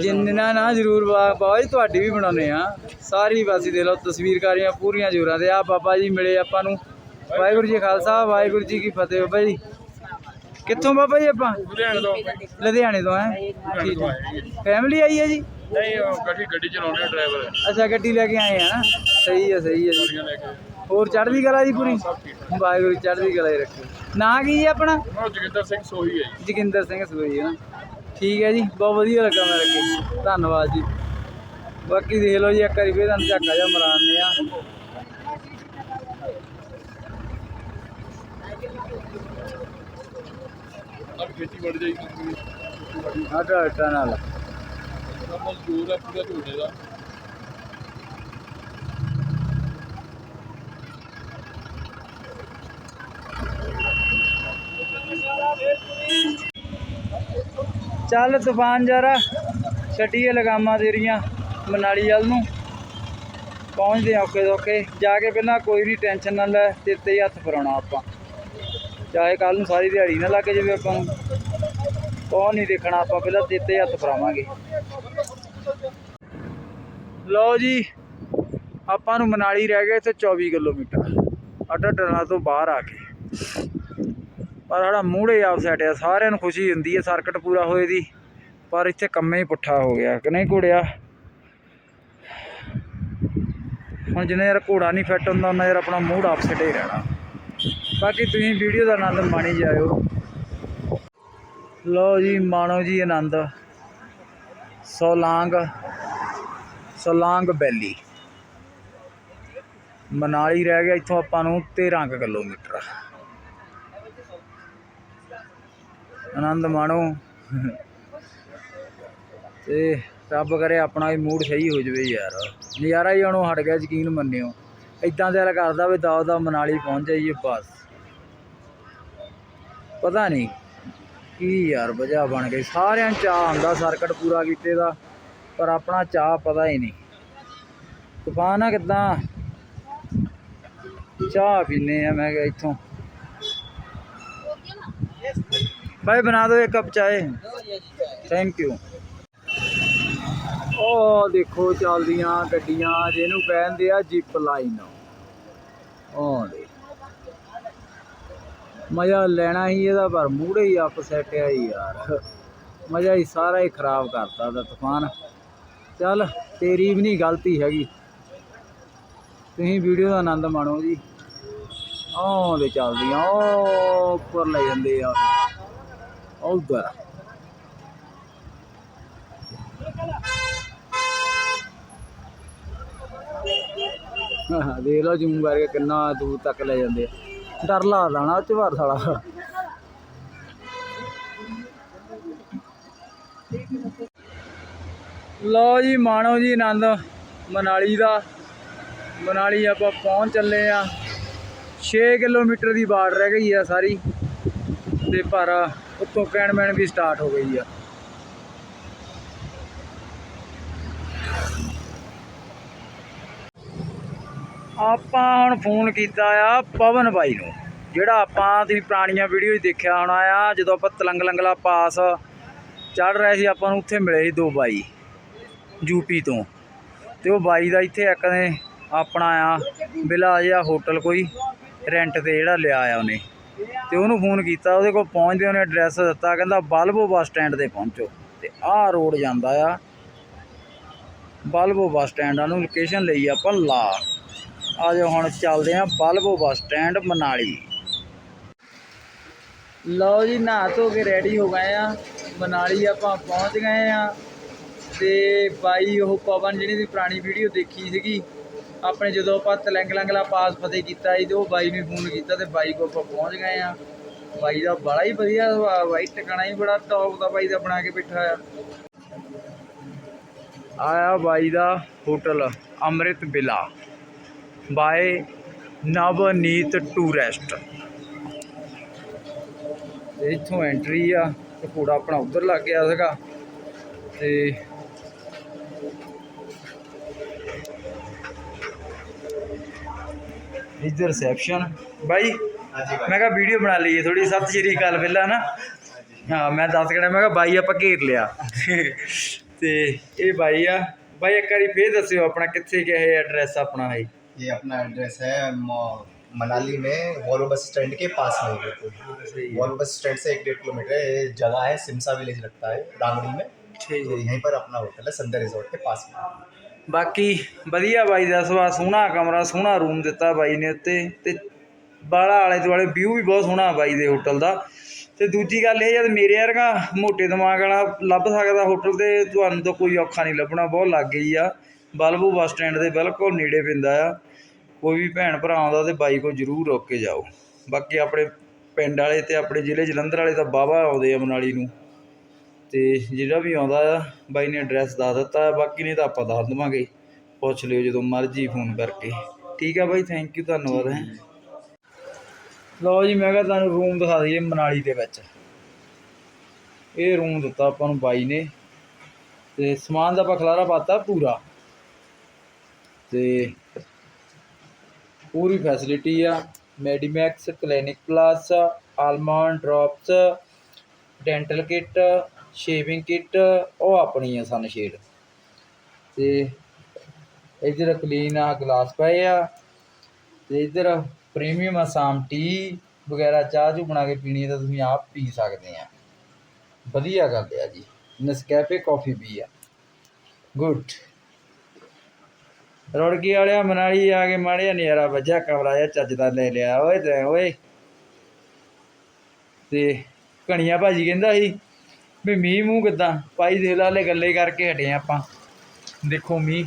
ਜਿੰਨਾ ਨਾ ਜ਼ਰੂਰ ਬਾਬਾ ਜੀ ਤੁਹਾਡੀ ਵੀ ਬਣਾਉਨੇ ਆ। ਸਾਰੀ ਪਾਸੇ ਦੇ ਲਓ ਤਸਵੀਰਕਾਰੀਆਂ ਪੂਰੀਆਂ ਜ਼ੋਰਾਂ ਤੇ ਆ। ਬਾਬਾ ਜੀ ਮਿਲੇ ਆਪਾਂ ਨੂੰ। ਵਾਹਿਗੁਰੂ ਜੀ ਖਾਲਸਾ ਵਾਹਿਗੁਰੂ ਜੀ ਕੀ ਫਤਿਹ ਬਾਬਾ ਜੀ। ਕਿੱਥੋਂ ਬਾਬਾ ਜੀ ਆਪਾਂ? ਲੁਧਿਆਣੇ ਤੋਂ। ਲੁਧਿਆਣੇ ਤੋਂ ਹੈ? ਠੀਕ ਫੈਮਿਲੀ ਆਈ ਹੈ ਜੀ? ਨਹੀਂ ਉਹ ਗੱਡੀ ਗੱਡੀ ਚਲਾਉਂਦੇ ਆ ਡਰਾਈਵਰ ਅੱਛਾ ਗੱਡੀ ਲੈ ਕੇ ਆਏ ਆ ਨਾ? ਸਹੀ ਹੈ ਸਹੀ ਹੈ ਹੋਰ ਚੜ੍ਹਦੀ ਕਲਾ ਜੀ ਪੂਰੀ? ਵਾਹਿਗੁਰੂ ਚੜ੍ਹਦੀ ਕਲਾ ਹੀ ਰੱਖੇ। ਨਾਂ ਕੀ ਜੀ ਆਪਣਾ? ਜੋਗਿੰਦਰ ਸਿੰਘ ਸੋਹੀ ਹੈ ਜੀ। ਜੋਗਿੰਦਰ ਸਿੰਘ ਸੂਈ ਹੈ ਨਾ? ਠੀਕ ਹੈ ਜੀ ਬਹੁਤ ਵਧੀਆ ਲੱਗਾ ਮੈਂ ਲੱਗੇ ਧੰਨਵਾਦ ਜੀ। ਬਾਕੀ ਦੇਖ ਲਓ ਜੀ ਇੱਕ ਵਾਰੀ ਫੇਰ ਤੁਹਾਨੂੰ ਝਾਕਾ ਜਿਹਾ ਮਰਾਉਂਦੇ ਆ। ਅਬ ਨਾਲ। ਹੈ ਪੂਰਾ ਦਾ। ਚੱਲ ਤੂਫਾਨ ਜਰਾ ਛੱਡੀਏ ਲਗਾਮਾਂ ਤੇਰੀਆਂ ਮਨਾਲੀ ਵੱਲ ਨੂੰ। ਪਹੁੰਚਦੇ ਆ ਔਖੇ ਸੌਖੇ। ਜਾ ਕੇ ਪਹਿਲਾਂ ਕੋਈ ਨਹੀਂ ਟੈਨਸ਼ਨ ਨਾ ਲੈ ਤੇਤੇ ਹੀ ਹੱਥ ਫਰਾਉਣਾ ਆਪਾਂ। ਚਾਹੇ ਕੱਲ ਨੂੰ ਸਾਰੀ ਦਿਹਾੜੀ ਨਾ ਲੱਗ ਜਾਵੇ ਆਪਾਂ ਨੂੰ। ਕੌਣ ਨਹੀਂ ਦੇਖਣਾ, ਆਪਾਂ ਪਹਿਲਾਂ ਤੇਤੇ ਹੱਥ ਫਰਾਵਾਂਗੇ ਲਓ ਜੀ, ਆਪਾਂ ਨੂੰ ਮਨਾਲੀ ਰਹਿ ਗਏ ਇੱਥੇ 24 ਕਿਲੋਮੀਟਰ। ਅੱਡਾ ਟਰਾਂ ਤੋਂ ਬਾਹਰ ਆ ਕੇ। ਪਰ ਸਾਡਾ ਮੂਹਰੇ ਆਫਸੈਟ ਆ। ਸਾਰਿਆਂ ਨੂੰ ਖੁਸ਼ੀ ਹੁੰਦੀ ਹੈ ਸਰਕਟ ਪੂਰਾ ਹੋਏ ਦੀ। ਪਰ ਇੱਥੇ ਕੰਮੇ ਹੀ ਪੁੱਠਾ ਹੋ ਗਿਆ, ਕਿ ਨਹੀਂ ਘੋੜਿਆ? ਹੁਣ ਜਿੰਨੇ ਯਾਰ ਘੋੜਾ ਨਹੀਂ ਫਿੱਟ ਹੁੰਦਾ ਉਹਨਾਂ ਯਾਰ ਆਪਣਾ ਮੂਡ ਆਪਸੈਟ ਹੀ ਰਹਿਣਾ। ਬਾਕੀ ਤੁਸੀਂ ਵੀਡੀਓ ਦਾ ਆਨੰਦ ਮਾਣੀ ਜਾਇਓ। ਲਓ ਜੀ, ਮਾਣੋ ਜੀ ਆਨੰਦ। ਸੋਲਾਂਗ ਸੋਲਾਂਗ ਵੈਲੀ। ਮਨਾਲੀ ਰਹਿ ਗਿਆ ਇੱਥੋਂ ਆਪਾਂ ਨੂੰ 13 ਕੁ ਕਿਲੋਮੀਟਰ। ਆਨੰਦ ਮਾਣੋ। ਤੇ ਰੱਬ ਕਰੇ ਆਪਣਾ ਵੀ ਮੂਡ ਸਹੀ ਹੋ ਜਵੇ ਯਾਰ। ਨਜ਼ਾਰਾ ਹੀ ਉਹਨੂੰ ਹਟ ਗਿਆ, ਯਕੀਨ ਮੰਨਿਓ। ਇਦਾਂ ਦਿਲ ਕਰਦਾ ਵੀ ਦਸ ਦਾ ਮਨਾਲੀ ਪਹੁੰਚ ਜਾਈਏ, ਬਸ। ਪਤਾ ਨਹੀਂ ਕੀ ਯਾਰ ਵਜ੍ਹਾ ਬਣ ਗਈ। ਸਾਰਿਆਂ ਨੂੰ ਚਾਹ ਆਉਂਦਾ ਸਰਕਟ ਪੂਰਾ ਕੀਤੇ ਦਾ, ਪਰ ਆਪਣਾ ਚਾਹ ਪਤਾ ਹੀ ਨਹੀਂ। ਤੂਫਾਨ ਆ ਕਿਦਾਂ? ਚਾਹ ਪੀਨੇ ਆ, ਮੈਂ ਕਿਹਾ ਇੱਥੋਂ। ਭਾਈ ਬਣਾ ਦਿਓ ਇੱਕ ਕੱਪ ਚਾਹ। ਥੈਂਕ ਯੂ ਉਹ ਦੇਖੋ ਚੱਲਦੀਆਂ ਗੱਡੀਆਂ, ਜਿਹਨੂੰ ਕਹਿੰਦੇ ਆ ਜਿਪ ਲਾਈਨ ਉਹ ਮਜ਼ਾ ਲੈਣਾ ਹੀ ਇਹਦਾ, ਪਰ ਮੂੜੇ ਹੀ ਅਪਸੈਟ ਆ ਹੀ ਯਾਰ। ਮਜ਼ਾ ਹੀ ਸਾਰਾ ਹੀ ਖਰਾਬ ਕਰਤਾ ਦਾ ਤੂਫਾਨ। ਚੱਲ, ਤੇਰੀ ਵੀ ਨਹੀਂ ਗਲਤੀ ਹੈਗੀ। ਤੁਸੀਂ ਵੀਡੀਓ ਦਾ ਆਨੰਦ ਮਾਣੋ ਜੀ। ਉਹ ਦੇ ਚੱਲਦੀ ਉਹ ਉੱਪਰ ਲੈ ਜਾਂਦੇ ਆ। ਉਧਰ। ਦੇਖ ਲਓ ਜੂਮ ਕਰਕੇ ਕਿੰਨਾ ਦੂਰ ਤੱਕ ਲੈ ਜਾਂਦੇ ਆ। ਡਰ ਲੱਗਦਾ ਨਾ ਉੱਚ ਵਾਰ ਸਾਲਾ। ਲਓ ਜੀ, ਮਾਣੋ ਜੀ, ਆਨੰਦ ਮਨਾਲੀ ਦਾ। ਮਨਾਲੀ ਆਪਾਂ ਪਹੁੰਚ ਚੱਲੇ ਆ। 6 ਕਿਲੋਮੀਟਰ ਦੀ ਬਾੜ ਰਹਿ ਗਈ ਆ ਸਾਰੀ। ਤੇ ਪਰ ਉੱਤੋਂ ਕੈਨਮੈਨ ਵੀ ਸਟਾਰਟ ਹੋ ਗਈ ਆ। ਆਪਾਂ ਹੁਣ ਫੋਨ ਕੀਤਾ ਆ ਪਵਨ ਬਾਈ ਨੂੰ, ਜਿਹੜਾ ਆਪਾਂ ਤੁਸੀਂ ਪੁਰਾਣੀਆਂ ਵੀਡੀਓ 'ਚ ਦੇਖਿਆ ਹੋਣਾ ਆ, ਜਦੋਂ ਆਪਾਂ ਤਲੰਗ ਲੰਗਲਾ ਪਾਸ ਚੜ ਰਹੇ ਸੀ, ਆਪਾਂ ਨੂੰ ਉੱਥੇ ਮਿਲੇ ਸੀ ਦੋ ਬਾਈ ਯੂਪੀ ਤੋਂ। ਤੇ ਉਹ ਬਾਈ ਦਾ ਇੱਥੇ ਇੱਕ ਨੇ ਆਪਣਾ ਆ, ਬਿਲਾ ਜਿਹਾ ਹੋਟਲ ਕੋਈ ਰੈਂਟ ਤੇ ਜਿਹੜਾ ਲਿਆ ਆ ਉਹਨੇ। ਤੇ ਉਹਨੂੰ ਫੋਨ ਕੀਤਾ, ਉਹਦੇ ਕੋਲ ਪਹੁੰਚਦੇ ਉਹਨੇ ਐਡਰੈਸ ਦਿੱਤਾ, ਕਹਿੰਦਾ ਬਲਬੋ ਬੱਸ ਸਟੈਂਡ ਤੇ ਪਹੁੰਚੋ। ਤੇ ਆਹ ਰੋਡ ਜਾਂਦਾ ਆ ਬਲਬੋ ਬੱਸ ਸਟੈਂਡ ਆ ਨੂੰ ਲੋਕੇਸ਼ਨ ਲਈ ਆਪਾਂ ਲਾ। ਆ ਜਾਓ ਹੁਣ ਚੱਲਦੇ ਆਂ ਬਲਬੋ ਬੱਸ ਸਟੈਂਡ ਮਨਾਲੀ। ਲਓ ਜੀ, ਨਹਾ ਧੋ ਕੇ ਰੈਡੀ ਹੋ ਗਏ ਆ। ਮਨਾਲੀ ਆਪਾਂ ਪਹੁੰਚ ਗਏ ਆ ਤੇ ਬਾਈ ਉਹ ਪਵਨ ਜਿਹੜੀ ਦੀ ਪੁਰਾਣੀ ਵੀਡੀਓ ਦੇਖੀ ਸੀਗੀ, ਆਪਣੇ ਜਦੋਂ ਆਪਾਂ ਤਲੰਗ ਲੰਗਲਾ ਪਾਸ ਫਤਿਹ ਕੀਤਾ ਸੀ ਤੇ ਉਹ ਬਾਈ ਨੂੰ ਫੋਨ ਕੀਤਾ ਤੇ ਬਾਈ ਕੋਲ ਆਪਾਂ ਪਹੁੰਚ ਗਏ ਆ। ਬਾਈ ਦਾ ਬੜਾ ਹੀ ਵਧੀਆ ਸੁਭਾਅ, ਬਾਈ ਟਿਕਾਣਾ ਹੀ ਬੜਾ ਟੌਪ ਦਾ ਬਾਈ ਦਾ ਬਣਾ ਕੇ ਬੈਠਾ ਆ ਆਇਆ ਬਾਈ ਦਾ hotel Amrit villa. By Navneet tourist. ਤੇ ਇੱਥੋਂ ਐਂਟਰੀ ਆ ਤੇ ਘੋੜਾ ਆਪਣਾ ਉਧਰ ਲੱਗ ਗਿਆ ਸੀਗਾ। ਤੇ ਇੱਧਰ ਰਿਸੈਪਸ਼ਨ ਬਾਈ ਮੈਂ ਕਿਹਾ ਵੀਡੀਓ ਬਣਾ ਲਈਏ ਥੋੜੀ ਸਤਿ ਸ਼੍ਰੀ ਅਕਾਲ ਪਹਿਲਾਂ ਨਾ। ਹਾਂ ਮੈਂ ਦੱਸ ਕਹਿਣਾ ਮੈਂ ਕਿਹਾ ਬਾਈ ਆਪਾਂ ਘੇਰ ਲਿਆ। ਤੇ ਇਹ ਬਾਈ ਆ। ਬਾਈ ਇੱਕ ਵਾਰੀ ਫੇਰ ਦੱਸਿਓ ਆਪਣਾ ਕਿੱਥੇ ਗਿਆ ਇਹ ਐਡਰੈਸ ਆਪਣਾ ਹੈ ये अपना एड्रेस है म- मनाली में वॉल्वो बस स्टैंड के पास में है बिल्कुल वॉल्वो बस स्टैंड से एक डेढ़ किलोमीटर है ये जगह है सिमसा विलेज लगता है रांगड़ी में ठीक तो यहीं पर अपना होटल है संध्या रिजॉर्ट के पास में ਬਾਕੀ ਵਧੀਆ ਬਾਈ ਦਾ ਸੁਭਾਅ ਸੋਹਣਾ ਕਮਰਾ ਸੋਹਣਾ ਰੂਮ ਦਿੱਤਾ ਬਾਈ ਨੇ ਉੱਤੇ ਤੇ ਬਾਲਾ ਆਲੇ ਦੁਆਲੇ ਵਿਊ ਵੀ ਬਹੁਤ ਸੋਹਣਾ ਬਾਈ ਦੇ ਹੋਟਲ ਦਾ ਤੇ ਦੂਜੀ ਗੱਲ ਇਹ ਜਦ ਮੇਰੇ ਵਰਗਾ ਮੋਟੇ ਦਿਮਾਗ ਵਾਲਾ ਲੱਭ ਸਕਦਾ ਹੋਟਲ ਤੇ ਤੁਹਾਨੂੰ ਤਾਂ ਕੋਈ ਔਖਾ ਨਹੀਂ ਲੱਭਣਾ ਬਹੁਤ ਲੱਗ ਗਈ ਆ ਬਲਬੂ ਬੱਸ ਸਟੈਂਡ ਦੇ ਬਿਲਕੁਲ ਨੇੜੇ ਪੈਂਦਾ ਆ ਕੋਈ ਵੀ ਭੈਣ ਭਰਾ ਆਉਂਦਾ ਤਾਂ ਬਾਈ ਕੋਲ ਜ਼ਰੂਰ ਰੁਕ ਕੇ ਜਾਓ। ਬਾਕੀ ਆਪਣੇ ਪਿੰਡ ਵਾਲੇ ਅਤੇ ਆਪਣੇ ਜ਼ਿਲ੍ਹੇ ਜਲੰਧਰ ਵਾਲੇ ਤਾਂ ਬਾਵਾ ਆਉਂਦੇ ਆ ਮਨਾਲੀ ਨੂੰ। ਅਤੇ ਜਿਹੜਾ ਵੀ ਆਉਂਦਾ ਆ, ਬਾਈ ਨੇ ਐਡਰੈਸ ਦੱਸ ਦਿੱਤਾ, ਬਾਕੀ ਨਹੀਂ ਤਾਂ ਆਪਾਂ ਦੱਸ ਦੇਵਾਂਗੇ। ਪੁੱਛ ਲਿਓ ਜਦੋਂ ਮਰਜ਼ੀ ਫੋਨ ਕਰਕੇ। ਠੀਕ ਆ ਬਾਈ ਥੈਂਕ ਯੂ ਧੰਨਵਾਦ ਹੈ। ਲਓ ਜੀ, ਮੈਂ ਕਿਹਾ ਤੁਹਾਨੂੰ ਰੂਮ ਦਿਖਾ ਦਈਏ ਮਨਾਲੀ ਦੇ ਵਿੱਚ। ਇਹ ਰੂਮ ਦਿੱਤਾ ਆਪਾਂ ਨੂੰ ਬਾਈ ਨੇ। ਤੇ ਸਮਾਨ ਦਾ ਆਪਾਂ ਖਲਾਰਾ ਪਾਤਾ ਪੂਰਾ। ਤੇ ਪੂਰੀ ਫੈਸਿਲਿਟੀ ਆ। Medimix clinic plus almond drops dental kit shaving kit ਉਹ ਆਪਣੀ ਆ ਸਨਸ਼ੇਡ ਤੇ ਇਧਰ ਕਲੀਨ ਆ ਗਲਾਸ ਪਏ ਆ। ਤੇ ਇਧਰ ਪ੍ਰੀਮੀਅਮ ਅਸਾਮ ਟੀ ਵਗੈਰਾ, ਚਾਹ ਚੂ ਬਣਾ ਕੇ ਪੀਣੀ ਹੈ ਤਾਂ ਤੁਸੀਂ ਆਪ ਪੀ ਸਕਦੇ ਆ। ਵਧੀਆ ਕਰਦੇ ਆ ਜੀ। ਨਸਕੈਫੇ ਕਾਫੀ ਵੀ ਆ। ਗੁੱਡ ਰੋੜਕੀ ਵਾਲਿਆ ਮਨਾਲੀ ਆ ਕੇ ਮਾੜਿਆ ਨਜ਼ਾਰਾ ਵੱਜਾ ਕਮਰਾ ਜਿਹਾ ਚੱਜ ਦਾ ਲੈ ਲਿਆ। ਓਏ ਤੇ ਓਏ। ਤੇ ਕਣੀਆਂ ਭਾਜੀ ਕਹਿੰਦਾ ਸੀ ਵੀ ਮੀਂਹ ਮੂੰਹ ਕਿੱਦਾਂ? ਭਾਈ ਦੇਖ ਲਾ ਗੱਲੇ ਕਰਕੇ ਹਟੇ ਆਪਾਂ। ਦੇਖੋ ਮੀਂਹ।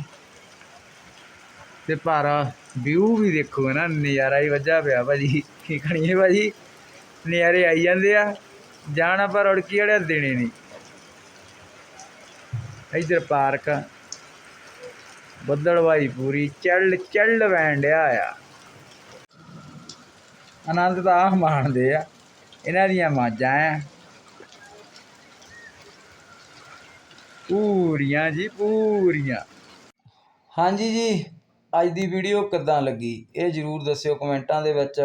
ਤੇ ਪਰ ਵਿਊ ਵੀ ਦੇਖੋ ਨਾ ਨਜ਼ਾਰਾ ਹੀ ਵੱਜਾ ਪਿਆ ਭਾਜੀ। ਕੀ ਕਣੀਏ ਭਾਜੀ? ਨਜ਼ਾਰੇ ਆਈ ਜਾਂਦੇ ਆ। ਜਾਣ ਆਪਾਂ ਰੁੜਕੀ ਵਾਲਿਆ ਦੇਣੇ ਨਹੀਂ। ਇਧਰ ਪਾਰਕ। ਬੱਦਲਵਾਈ ਪੂਰੀ, ਚੱਲ ਚੱਲ ਵੈਂਡਿਆ ਆ। ਆਨੰਦ ਤਾਂ ਆਹ ਮਾਣਦੇ ਆ, ਇਹਨਾਂ ਦੀਆਂ ਮਾਜਾਂ ਆ ਪੂਰੀਆਂ ਜੀ, ਪੂਰੀਆਂ। ਹਾਂਜੀ ਜੀ, ਅੱਜ ਦੀ ਵੀਡੀਓ ਕਿੱਦਾਂ ਲੱਗੀ? ਇਹ ਜਰੂਰ ਦੱਸਿਓ ਕਮੈਂਟਾਂ ਦੇ ਵਿੱਚ।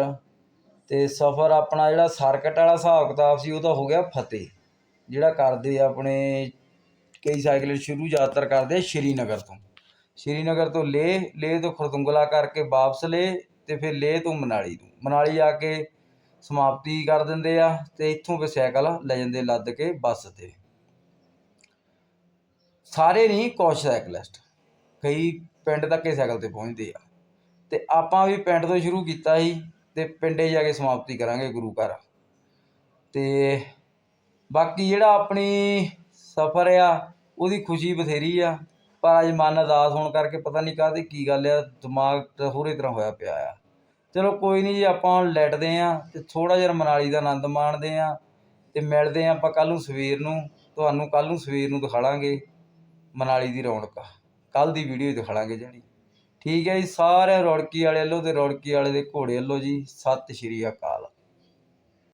ਤੇ ਸਫ਼ਰ ਆਪਣਾ ਜਿਹੜਾ ਸਰਕਟ ਵਾਲਾ ਹਿਸਾਬ ਕਿਤਾਬ ਸੀ, ਉਹ ਤਾਂ ਹੋ ਗਿਆ ਫਤਿਹ। ਜਿਹੜਾ ਕਰਦੇ ਆਪਣੇ ਕਈ ਸਾਈਕਲ ਸ਼ੁਰੂ ਯਾਤਰਾ ਕਰਦੇ ਸ਼੍ਰੀਨਗਰ ਤੋਂ। ਸ਼੍ਰੀਨਗਰ ਤੋਂ ਲੇਹ ਲੇਹ ਤੋਂ ਖਰਦੁੰਗਲਾ ਕਰਕੇ ਵਾਪਸ ਲੇਹ ਅਤੇ ਫਿਰ ਲੇਹ ਤੋਂ ਮਨਾਲੀ ਤੋਂ ਮਨਾਲੀ ਆ ਕੇ ਸਮਾਪਤੀ ਕਰ ਦਿੰਦੇ ਆ ਅਤੇ ਇੱਥੋਂ ਫਿਰ ਸਾਈਕਲ ਲੈ ਜਾਂਦੇ ਲੱਦ ਕੇ ਬੱਸ ਤੇ। ਸਾਰੇ ਨਹੀਂ, ਕੁਛ ਸਾਈਕਲਿਸਟ ਕਈ ਪਿੰਡ ਤੱਕ ਹੀ ਸਾਈਕਲ ਤੇ ਪਹੁੰਚਦੇ ਆ। ਤੇ ਆਪਾਂ ਵੀ ਪਿੰਡ ਤੋਂ ਸ਼ੁਰੂ ਕੀਤਾ ਸੀ ਤੇ ਪਿੰਡੇ ਜਾ ਕੇ ਸਮਾਪਤੀ ਕਰਾਂਗੇ ਗੁਰੂ ਘਰ। ਤੇ ਬਾਕੀ ਜਿਹੜਾ ਆਪਣੀ ਸਫ਼ਰ ਆ, ਉਹਦੀ ਖੁਸ਼ੀ ਬਥੇਰੀ ਆ। ਪਰ ਅੱਜ ਮਨ ਉਦਾਸ ਹੋਣ ਕਰਕੇ ਪਤਾ ਨਹੀਂ ਕਾਹਦੀ ਕੀ ਗੱਲ ਆ, ਦਿਮਾਗ ਤਾਂ ਹੋਰੇ ਤਰ੍ਹਾਂ ਹੋਇਆ ਪਿਆ ਆ। ਚਲੋ ਕੋਈ ਨਹੀਂ ਜੀ, ਆਪਾਂ ਹੁਣ ਲੈਟਦੇ ਹਾਂ ਅਤੇ ਥੋੜ੍ਹਾ ਜਿਹਾ ਮਨਾਲੀ ਦਾ ਆਨੰਦ ਮਾਣਦੇ ਹਾਂ ਅਤੇ ਮਿਲਦੇ ਹਾਂ ਆਪਾਂ ਕੱਲ੍ਹ ਨੂੰ ਸਵੇਰ ਨੂੰ, ਤੁਹਾਨੂੰ ਕੱਲ੍ਹ ਨੂੰ ਸਵੇਰ ਨੂੰ ਦਿਖਾਵਾਂਗੇ ਮਨਾਲੀ ਦੀ ਰੌਣਕ। ਕੱਲ੍ਹ ਦੀ ਵੀਡੀਓ ਦਿਖਾਵਾਂਗੇ ਜਿਹੜੀ। ਠੀਕ ਹੈ ਜੀ, ਸਾਰੇ ਰੌੜਕੀ ਵਾਲੇ ਵੱਲੋਂ ਅਤੇ ਰੌੜਕੀ ਵਾਲੇ ਦੇ ਘੋੜੇ ਵੱਲੋਂ ਜੀ, ਸਤਿ ਸ਼੍ਰੀ ਅਕਾਲ।